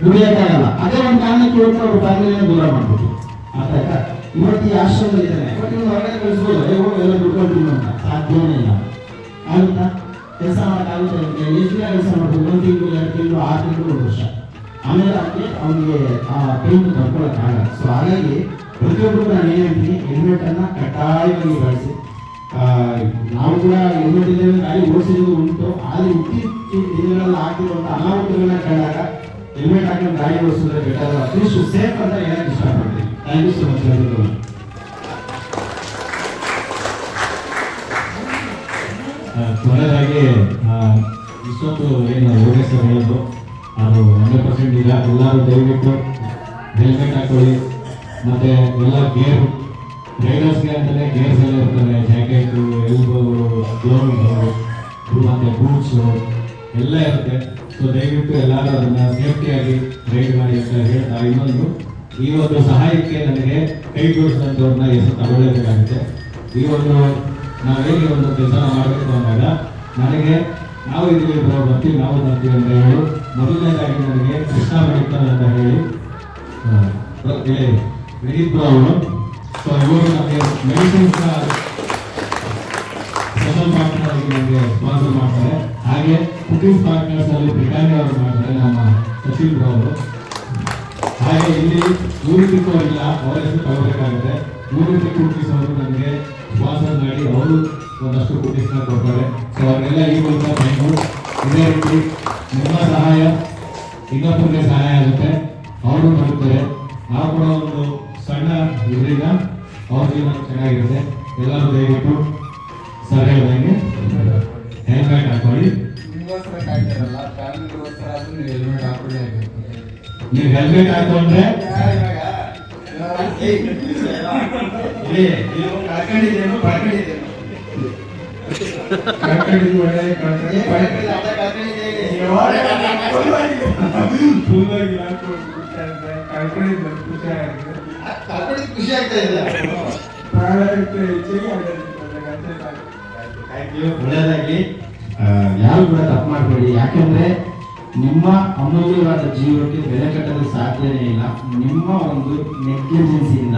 Speaker 1: ದುಡಿಯೋಕ್ಕಾಗಲ್ಲ. ಅದೇ ಒಂದು ಕಾರಣಕ್ಕೆ ಇವತ್ತು ಅವ್ರ ಫ್ಯಾಮಿಲಿನ ದೂರ ಅರ್ಥ ಆಯ್ತಾ? ಇವತ್ತು ಈ ಆಶ್ರಮದಲ್ಲಿ ಇದ್ದಾನೆ ಇವ್ನು ಹೊರಗಡೆ ಕಳಿಸ್ಬೋದು ಏ ಎಲ್ಲ ದುಡ್ಕೊಂಡು ಅಂತ. ಸಾಧ್ಯನೇ ಇಲ್ಲ. ಆಗುತ್ತಾ? ಕೆಲಸ ಮಾಡೋಕ್ಕಾಗುತ್ತೆ ಎಷ್ಟು ದಿನ ಕೆಲಸ ಮಾಡ್ಬೋದು? ಒಂದು ತಿಂಗಳು, ಎರಡು ತಿಂಗಳು, ಆರು ತಿಂಗಳು, ಒಂದು ವರ್ಷ. ಆಮೇಲೆ ಅವನಿಗೆ ಅವನಿಗೆ ಆ ಪೇಂಟ್ ತಗೊಳ್ಳೋಕ್ಕಾಗಲ್ಲ ಸೊ ಹಾಗಾಗಿ ಪ್ರತಿಯೊಬ್ಬರು ನಾನು ಏನು ಹೆಲ್ಮೆಟನ್ನು ಹೆಲ್ಮೆಟ್ ಕಡ್ಡಾಯವಾಗಿ ಬಳಸಿ. ನಾವು ಕೂಡ ಹೆಲ್ಮೆಟ್ ಇಲ್ಲದೆ ಗಾಡಿ ಓಡಿಸಿದ್ದು ಉಂಟು. ಆದರೆ ಇತ್ತೀಚಿನ ದಿನಗಳಲ್ಲಿ ಆಗಿರುವಂಥ ಅನಾಹುತಗಳನ್ನ ಕಂಡಾಗ ಹೆಲ್ಮೆಟ್ ಹಾಕೊಂಡು ಗಾಡಿ ಓಡಿಸಿದ್ರೆ ಬೆಟರ್ ಅಟ್ಲೀಸ್ಟ್ ಸೇಫ್ ಅಂತ ಹೇಳಕ್ಕೆ ಇಷ್ಟಪಡ್ತೀನಿ. ಥ್ಯಾಂಕ್ ಯು ಸೊ ಮಚ್ ಎಲ್ಲರಿಗೂ ಕೊನೆಯದಾಗಿ ಇಷ್ಟೊಂದು ಏನು ಯೋಗೇಶ್ ಸರ್ ಹೇಳೋದು. ಅದು ಹಂಡ್ರೆಡ್ ಪರ್ಸೆಂಟ್ ಇಲ್ಲ. ಎಲ್ಲರೂ ದಯವಿಟ್ಟು ಹೆಲ್ಮೆಟ್ ಹಾಕೊಳ್ಳಿ. ಮತ್ತು ಎಲ್ಲ ಗೇರ್ ರೈಡರ್ಸ್ಗೆ ಅಂತಲೇ ಗೇರ್ಸ್ ಎಲ್ಲ ಇರ್ತಾರೆ ಜಾಕೆಟು ಎಲ್ಬೋ ಗ್ಲೋವ್ ಮತ್ತು ಬೂಟ್ಸು ಎಲ್ಲ ಇರುತ್ತೆ. ಸೊ ದಯವಿಟ್ಟು ಎಲ್ಲರೂ ಅದನ್ನ ಸೇಫ್ಟಿಯಾಗಿ ರೈಡ್ ಮಾಡಿ ಅಂತ ಹೇಳ್ತಾ ಇನ್ನೊಂದು,
Speaker 8: ಈ ಒಂದು ಸಹಾಯಕ್ಕೆ ನನಗೆ ಕೈ ಜೋಡಿಸಿದಂಥವ್ರನ್ನ ಹೆಸರು ತಗೊಳ್ಳೇಬೇಕಾಗುತ್ತೆ. ಈ ಒಂದು ನಾವು ಈ ಒಂದು ಕೆಲಸ ಮಾಡಬೇಕು ಅಂದಾಗ ನನಗೆ ನಾವು ಇದೀವಿ ಬ್ರೋ ಬರ್ತೀವಿ ನಾವು ಬರ್ತೀವಿ ಅಂತ ಹೇಳಿ. ಮೊದಲನೇದಾಗಿ ನನಗೆ ಕೃಷ್ಣ ಬೆಳೀತಾರೆ ಅಂತ ಹೇಳಿ ವಿನೀತ್ ಅವರು. ಸೊ ಇವರು ನಮಗೆ ಮೆಡಿಸಿನ್ಸ್ ಸ್ಪೆಷಲ್ ಪಾರ್ಟ್ನರ್ ನನಗೆ ಸ್ಪಾನ್ಸರ್ ಮಾಡ್ತಾರೆ. ಹಾಗೆ ಕುಕಿಂಗ್ ಪಾರ್ಟ್ನರ್ಸ್ ಅಲ್ಲಿ ಬ್ರಿಟಾನಿಯಾ ಅವರು ಮಾಡ್ತಾರೆ ನಮ್ಮ ಸಚಿನ್ ಅವರು. ಹಾಗೆ ಇಲ್ಲಿ ನೂರು ಇಲ್ಲ ಅವರ ಹೆಸರು ತಗೋಬೇಕಾಗುತ್ತೆ. ಮೂರು ಕುಕೀಸ್ ಅವರು ನಮಗೆ ಸ್ಪಾನ್ಸರ್ ಮಾಡಿ ಅವರು ಒಂದಷ್ಟು ಕುಕೀಸ್ನ ಕೊಡ್ತಾರೆ. ಸೊ ಅವರೆಲ್ಲ ಈ ಮೂಲಕ ಥ್ಯಾಂಕ್ ಇದೇ ರೀತಿ ನಿಮ್ಮ ಸಹಾಯ, ಇನ್ನೊಬ್ಬರಿಗೆ ಸಹಾಯ ಆಗುತ್ತೆ. ಅವರು ಬರುತ್ತಾರೆ ನಾವು ಕೂಡ ಒಂದು ಸಣ್ಣ ಇದರಿಂದ ಅವ್ರ ಜೀವನ ಚೆನ್ನಾಗಿರುತ್ತೆ. ಎಲ್ಲರೂ ದಯವಿಟ್ಟು ಸರ್
Speaker 9: ನೀವು ಹೆಲ್ಮೆಟ್
Speaker 8: ಹಾಕೊಂಡ್ರೆ?
Speaker 9: ಕಳ್ಕೊಂಡಿದ್ದೇನು ಪಡ್ಕೊಂಡಿದ್ದೇನು
Speaker 8: ಕಳ್ಕೊಂಡಿದ್ದು ಒಳ್ಳೆ ಕಳ್ಕೊಂಡು
Speaker 9: ಪಡ್ಕೊಂಡಿದ್ದು ಅರ್ಧ ಕಳ್ಕೊಂಡಿದ್ದೇನೆ. ಕಳ್ಕೊಂಡಿದ್ದು ಖುಷಿ ಆಗ್ತಾ
Speaker 1: ಒಳ್ಳೆಯದಾಗಿ ಯಾರು ಕೂಡ ತಪ್ಪು ಮಾಡಬೇಡಿ ಯಾಕೆಂದ್ರೆ ನಿಮ್ಮ ಅಮೂಲ್ಯವಾದ ಜೀವಕ್ಕೆ ಬೆಲೆ ಕಟ್ಟಲು ಸಾಧ್ಯನೇ ಇಲ್ಲ. ನಿಮ್ಮ ಒಂದು ನೆಗ್ಲಿಜೆನ್ಸಿಯಿಂದ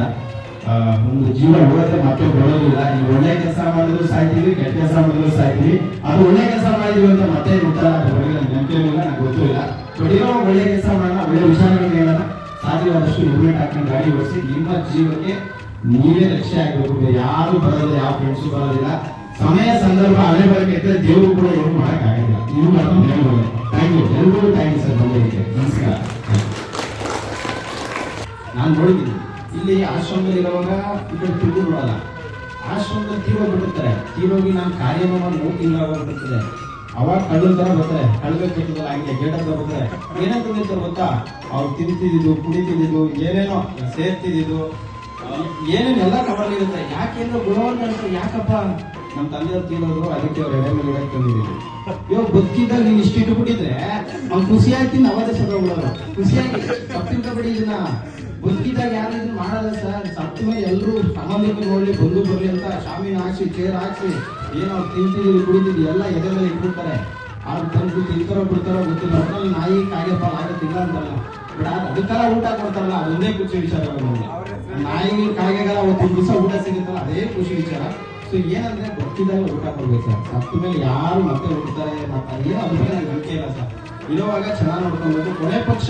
Speaker 1: ಒಂದು ಜೀವ ಹೋದ್ರೆ ಮತ್ತೆ ಬರೋದಿಲ್ಲ ನೀವು ಒಳ್ಳೆ ಕೆಲಸ ಮಾಡಿದ್ರು ಸಾಯ್ತೀವಿ, ಕೆಟ್ಟ ಕೆಲಸ ಮಾಡಿದ್ರು ಸಾಯ್ತೀವಿ. ಅದು ಒಳ್ಳೆ ಕೆಲಸ ಮಾಡಿದ್ವಿ ಅಂತ ಮತ್ತೆ ಗೊತ್ತಲ್ಲ ನೆನಪಿಲ್ಲ ನನಗೆ ಗೊತ್ತಿಲ್ಲ ಬಟ್ ಒಳ್ಳೆ ಕೆಲಸ ಮಾಡೋಣ ಒಳ್ಳೆ ವಿಚಾರಗಳನ್ನ ಹೇಳೋಣ ಸಾಧ್ಯವಾದಷ್ಟು ಹೆಲ್ಮೆಟ್ ಹಾಕೊಂಡು ಗಾಡಿ ಓಡಿಸಿ ನಿಮ್ಮ ಜೀವಕ್ಕೆ ನೀವೇ ರಕ್ಷೆ ಆಗಬೇಕು. ಯಾರು ಬರೋದಿಲ್ಲ, ಯಾವ ಫ್ರೆಂಡ್ಸು ಬರೋದಿಲ್ಲ. ಸಮಯ ಸಂದರ್ಭ ಹಳೆ ಬರಕ್ಕೆ ದೇವರು ಕೂಡ ಏನು ಮಾಡಕ್ ಆಗಿಲ್ಲ ನೀವು ಅರ್ಥ ಹೇಳ್ಬೋದು. ಥ್ಯಾಂಕ್ ಯು ಎಲ್ರಿಗೂ ಥ್ಯಾಂಕ್ ಯು ಸರ್ ಬಂದಿದ್ದಕ್ಕೆ. ನಮಸ್ಕಾರ. ನಾನು ನೋಡಿದ್ದೀನಿ. ಇಲ್ಲಿ ಆಶ್ರಮದಲ್ಲಿ ಇರುವಾಗ ಇದನ್ನು ತಿಳಿದು ನೋಡಲ್ಲ ಆಶ್ರಮದಲ್ಲಿ ತೀರ ಬಿಡುತ್ತಾರೆ ತೀರೋಗಿ ನಾನು ಕಾರ್ಯವನ್ನು ಮಾಡಿ ಅಂತಿದೆ ಅವಾಗ ಕಳ್ಳ ಥರ ಬರ್ತಾರೆ. ಕಳ್ಳ ಕಟ್ಟದಲ್ಲ ಹಂಗೆ ಗೇಟ್ ಹತ್ರ ಬರ್ತಾರೆ. ಏನಂತ ಗೊತ್ತಾ? ಅವ್ರು ತಿಂತಿದ್ದು ಕುಡಿತಿದ್ದು ಏನೇನೋ ಸೇರ್ತಿದ್ದು ಏನೇನೆಲ್ಲ ಕವರ್ಲಿರುತ್ತೆ ಯಾಕೆಂದ್ರೆ ಗುಣವಂತ ಅನ್ಸುತ್ತೆ ಯಾಕಪ್ಪ? ನಮ್ಮ ತಂದೆಯವ್ರು ತಿನ್ನೋದು ಅದಕ್ಕೆ ಅವ್ರು ಎಡೆ ಮೇಲೆ ತಂದಿದ್ದೀನಿ ಇವಾಗ ಬದುಕಿದ್ದಾಗ ನೀವು ಇಷ್ಟು ಇಟ್ಬಿಟ್ಟಿದ್ರೆ, ಅವ್ನು ಖುಷಿಯಾಗಿ ಅವಾಗ ಅವತ್ತೇ ಸತ್ತೋಗ್ಬಿಡೋರು. ಖುಷಿಯಾಗಿ ತಪ್ಪಿಲ್ಕಬೇಡಿ ಇದನ್ನ. ಬದುಕಿದಾಗ ಯಾರು ಇದನ್ನ ಮಾಡಲ್ಲ ಸರ್. ಸತ್ತ ಮೇಲೆ ಎಲ್ಲರೂ ಸಂಬಂಧಿಕರು ನೋಡಲಿ ಬಂದು ಬರಲಿ ಅಂತ ಶಾಮಿನ ಹಾಕಿ ಚೇರ್ ಹಾಕಿ ಏನೋ ಅವ್ರು ತಿಂತಿದ್ದೀವಿ ಕುಡಿತಿದ್ವಿ ಎಲ್ಲ ಎದೆ ಮೇಲೆ ಇಟ್ಬಿಡ್ತಾರೆ. ಅವ್ರು ತಂದು ತಿಂತಾರೋ ಬಿಡ್ತಾರೋ ಗೊತ್ತಿಲ್ಲ. ಒಟ್ನಲ್ಲಿ ನಾಯಿ ಕಾಗೆ ಪಾಲ್ ಆಗುತ್ತಿಲ್ಲ ಅಂತಲ್ಲ. ಬಟ್ ಅದು ಅದಕ್ಕೆಲ್ಲ ಊಟ ಕೊಡ್ತಾರಲ್ಲ ಅದೊಂದೇ ಖುಷಿ ವಿಚಾರ ನಾಯಿ ನಾಯಿಗೆ ಕಾಗೆಗಳ ಒಂದು ದಿವಸ ಊಟ ಸಿಗುತ್ತಲ್ಲ, ಅದೇ ಖುಷಿ ವಿಚಾರ. ಸೊ ಏನಂದ್ರೆ ಬರ್ತಿದಾಗ ಊಟ ಕೊಡ್ಬೇಕು ಸರ್. ಸತ್ತ ಮೇಲೆ ಯಾರು ಮತ್ತೆ ಹುಡ್ತಾರೆ ಏನೋ ಅದ್ರ ಮೇಲೆ ನಂಗೆ ನಂಬಿಕೆ ಇಲ್ಲ ಸರ್. ಇರುವಾಗ ಚೆನ್ನಾಗಿ ನೋಡ್ಕೊಬೇಕು. ಕೊನೆ ಪಕ್ಷ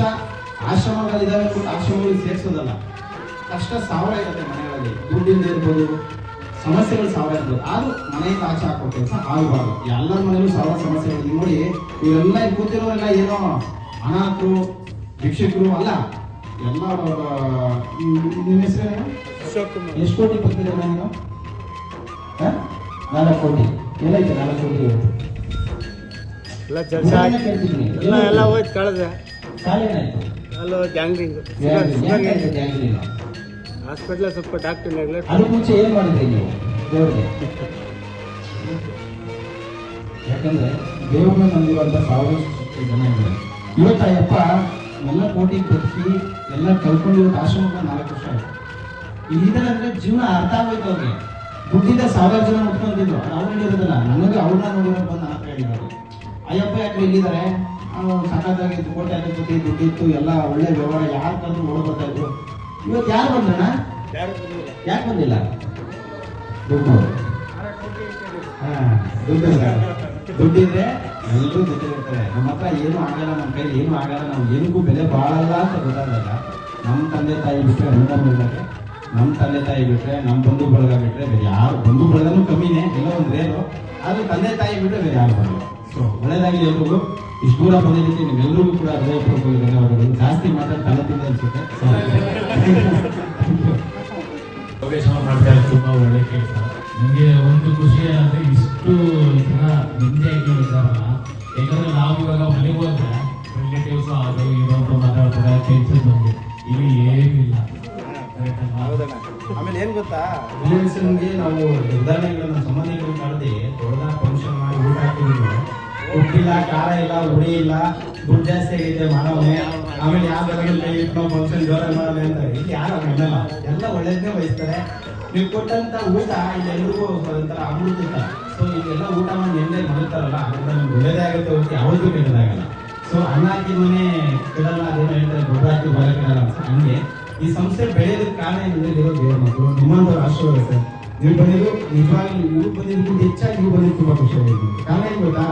Speaker 1: ಆಶ್ರಮಗಳಿದಾವೆ ಕೂಡ ಆಶ್ರಮಗಳಿಗೆ ಸೇರಿಸೋದಲ್ಲ. ಕಷ್ಟ ಸಾವಿರ ಇರುತ್ತೆ ಮನೆಗಳಲ್ಲಿ. ದುಡ್ಡಿಂದ ಇರ್ಬೋದು ಸಮಸ್ಯೆಗಳು ಸಾವಿರ ಇರ್ಬೋದು. ಆದ್ರೂ ಮನೆಯಿಂದ ಆಚೆ ಹಾಕೋ ಕೆಲಸ ಆಗಬಾರ್ದು ಎಲ್ಲರ ಮನೆಯಲ್ಲೂ ಸಾವಿರ ಸಮಸ್ಯೆಗಳು ನೋಡಿ ಇವರೆಲ್ಲ ಕೂತಿರೋರೆಲ್ಲ ಏನೋ ಅನಾಥರು ಭಿಕ್ಷಕರು ಅಲ್ಲ. ಎಲ್ಲ ನಿಮ್ಮ ಹೆಸರೇನು? ಎಷ್ಟು ಕೋಟಿ ಬರ್ತಿದ್ದೀರ ನೀನು? ನಾಲ್ಕು ಕೋಟಿ. ಎಲ್ಲೈತೆ ನಾಲ್ಕು ಕೋಟಿ ಇವತ್ತು?
Speaker 11: ಎಲ್ಲ
Speaker 1: ಕೇಳ್ತಿದ್ದೀನಿ.
Speaker 11: ಎಲ್ಲ ಎಲ್ಲ ಹೋಯ್ತು ಕಳೆದೆ.
Speaker 1: ಕಾಲೇನಾಯ್ತು
Speaker 11: ಅಲ್ಲ ಗ್ಯಾಂಗ್ರಿಂಗ್.
Speaker 1: ಯಾಕೆ ಗ್ಯಾಂಗ್ರೀನು?
Speaker 11: ಹಾಸ್ಪಿಟ್ಲ ಸ್ವಲ್ಪ ಡಾಕ್ಟರ್ ನೆಗ್ಲೆಕ್ಟ್
Speaker 1: ಮುಂಚೆ ಏನು ಮಾಡಿದ್ರಿ ನೀವು? ದೇವ್ರಿಗೆ? ಯಾಕಂದ್ರೆ ದೇವ್ರನ್ನ ನಂಬಿರುವಂತ ಸಾವಿರಷ್ಟು ಜನ ಇದ್ದಾರೆ. ಇವತ್ತು ಆ ಯಪ್ಪ ಎಲ್ಲ ಕೋಟಿ ಬದುಕಿ ಎಲ್ಲ ಕಳ್ಕೊಂಡು ಇವತ್ತು ಆಶ್ರಮಕ್ಕೆ ನಾಲ್ಕು ವರ್ಷ ಆಯ್ತು. ಜೀವನ ಅರ್ಥ ಆಗೋಯ್ತು ಅವ್ರಿಗೆ. ದುಡ್ಡಿಂದ ಸಾವಿರ ಜನ ಉಟ್ಕೊಂತಿದ್ರು ಅವ್ರು ಹೇಳಿರೋದಲ್ಲ ನನಗೆ ಅವ್ರನ್ನ ನೋಡಿರೋ ಬಂದು ಹತ್ರ ಹೇಳಿರೋದು ಅಯ್ಯಪ್ಪ ಯಾಕೆ ಇಲ್ಲಿದ್ದಾರೆ? ಸಖತ್ತಾಗಿತ್ತು ಕೋಟೆ ಆಗಿತ್ತು ದುಡ್ಡಿತ್ತು. ಎಲ್ಲ ಒಳ್ಳೆ ವ್ಯವಹಾರ. ಯಾರು ತಂದು ಓಡ್ ಬರ್ತಾ ಇದ್ರು. ಇವತ್ತು ಯಾರು ಬಂದ್ರಣ್ಣ? ಯಾಕೆ ಬಂದಿಲ್ಲ? ದುಡ್ಡು. ಹಾಂ, ದುಡ್ಡು. ದುಡ್ಡಿದ್ರೆ ಎಲ್ಲರೂ ಜೊತೆ ಇರ್ತಾರೆ. ನಮ್ಮ ಹತ್ರ ಏನು ಆಗಲ್ಲ. ನಮ್ಮ ಕೈಲಿ ಏನು ಆಗಲ್ಲ. ನಾವು ಏನಕ್ಕೂ ಬೆಲೆ ಬಾಳಲ್ಲ ಅಂತ ಗೊತ್ತಾಗಲ್ಲ ನಮ್ಮ ತಂದೆ ತಾಯಿ ಬಿಟ್ಟರೆ ರಂಗಮೂಲಕ್ಕೆ ನಮ್ಮ ತಂದೆ ತಾಯಿ ಬಿಟ್ರೆ ನಮ್ಮ ಬಂಧು ಬಳಗ ಬಿಟ್ರೆ ಬೇರೆ ಯಾರು ಬಂಧು ಬಳಗನೂ ಕಮ್ಮಿನೇ, ಎಲ್ಲ ಒಂದು ರೇರು ಆದ್ರೆ ತಂದೆ ತಾಯಿ ಬಿಟ್ರೆ ಬೇರೆ ಯಾರು ಬರಲ್ಲ. ಸೊ ಒಳ್ಳೇದಾಗಿ ಎಲ್ರಿಗೂ. ಇಷ್ಟು ದೂರ ಬಂದಿದ್ದಕ್ಕೆ ನಿಮ್ಮೆಲ್ಲರಿಗೂ ಕೂಡ ಹೃದಯಪೂರ್ವಕ ಧನ್ಯವಾದಗಳು. ಜಾಸ್ತಿ ಮಾತಾಡಿ ತಲೆ ತಿಂದ ಅನ್ಸುತ್ತೆ.
Speaker 8: ತುಂಬಾ ಒಳ್ಳೆ ಕೆಲಸ ನನಗೆ ಒಂದು ಖುಷಿ ಅಂದರೆ ಇಷ್ಟು ಜನ ನಿಂದೆಯಾಗಿ ಇದ್ದಾರಲ್ಲ ಯಾಕಂದರೆ ನಾವು ಇವಾಗ ಮನೆಗೆ ಹೋದ್ರೆ ರಿಲೇಟಿವ್ಸ್ ಆದರೂ ಅಂತ ಮಾತಾಡ್ತಾರೆ ಟೆನ್ಷನ್ ಬಂದು ಇಲ್ಲಿ ಏನಿಲ್ಲ.
Speaker 12: ಆಮೇಲೆ ಏನು ಗೊತ್ತಾ?
Speaker 1: ರಿಲೇಷನ್ಗೆ ನಾವು ಉದಾಹರಣೆಗಳು ಸಂಬಂಧಿಗಳು ಸಂಬಂಧಿಕರು ದೊಡ್ಡ ಫಂಕ್ಷನ್ ಮಾಡಿ ಊಟ ಹಾಕಿದ್ರು. ಉಪ್ಪಿಲ್ಲ, ಖಾರ ಇಲ್ಲ, ಹುಳಿ ಇಲ್ಲ, ದುಡ್ಡು ಜಾಸ್ತಿ ಆಗೈತೆ ಮಾಡವನೆ ಆಮೇಲೆ ಯಾವ ಇಟ್ಟು ಫಂಕ್ಷನ್ ಜೋರ ಮಾಡೋಣ ಅಂತ ಇಲ್ಲಿ ಯಾರು ಹಂಗಲ್ಲ ಎಲ್ಲ ಒಳ್ಳೇದನ್ನೇ ಬಯಸ್ತಾರೆ. ನೀವು ಕೊಟ್ಟಂತ ಊಟ ಇಲ್ಲಿ ಎಲ್ರಿಗೂ ಒಂಥರ ಅಮೃತ ಸೊ ಇದೆಲ್ಲ ಊಟ ಮಾಡಿ ಎಣ್ಣೆ ಮಲಗ್ತಾರಲ್ಲ ಅದರಿಂದ ನಮ್ಗೆ ಒಳ್ಳೇದೇ ಆಗುತ್ತೆ ಹೊರತು ಯಾವತ್ತೂ ಕೆಟ್ಟದಾಗಲ್ಲ. ಸೊ ಅನ್ನ ಮನೆ ಕೆಡಲ್ಲ ಅದೇನೋ ಹೇಳ್ತಾರೆ ಗೊಬ್ಬರ ಹಾಕಿ ಬರ ಹಂಗೆ. ಈ ಸಂಸ್ಥೆ ಬೆಳೆಯೋದಕ್ಕೆ ಕಾರಣ ಏನಂದ್ರೆ ಇರೋ ದೇವ್ರ ಮಕ್ಕಳು ನಿಮ್ಮಂತ ಆಶೀರ್ವಾದ ಸರ್. ನೀವು ಬಂದಿದ್ದು ನಿಜವಾಗ್ಲೂ ಇವ್ರು ಬಂದಿದ್ದಕ್ಕಿಂತ ಹೆಚ್ಚಾಗಿ ನೀವು ಬಂದಿದ್ದು ತುಂಬಾ ಖುಷಿಯಾಗಿದೆ ಕಾರಣ ಏನ್ ಗೊತ್ತಾ?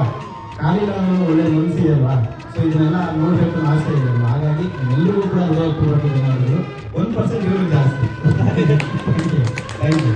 Speaker 1: ಕಾಲಿಲ್ಲ ಒಳ್ಳೆ ಮನಸ್ಸಿದೆ ಅಲ್ವಾ ಸೊ ಇದನ್ನೆಲ್ಲ ನೋಡ್ಬೇಕು ಆಸೆ ಇದೆ ಅಲ್ವಾ? ಹಾಗಾಗಿ ಎಲ್ಲರೂ ಕೂಡ ಅನುಭವ ಪೂರ್ವಕ ಒಂದು ಪರ್ಸೆಂಟ್ ಇವರು ಜಾಸ್ತಿ. <laughs> Thank you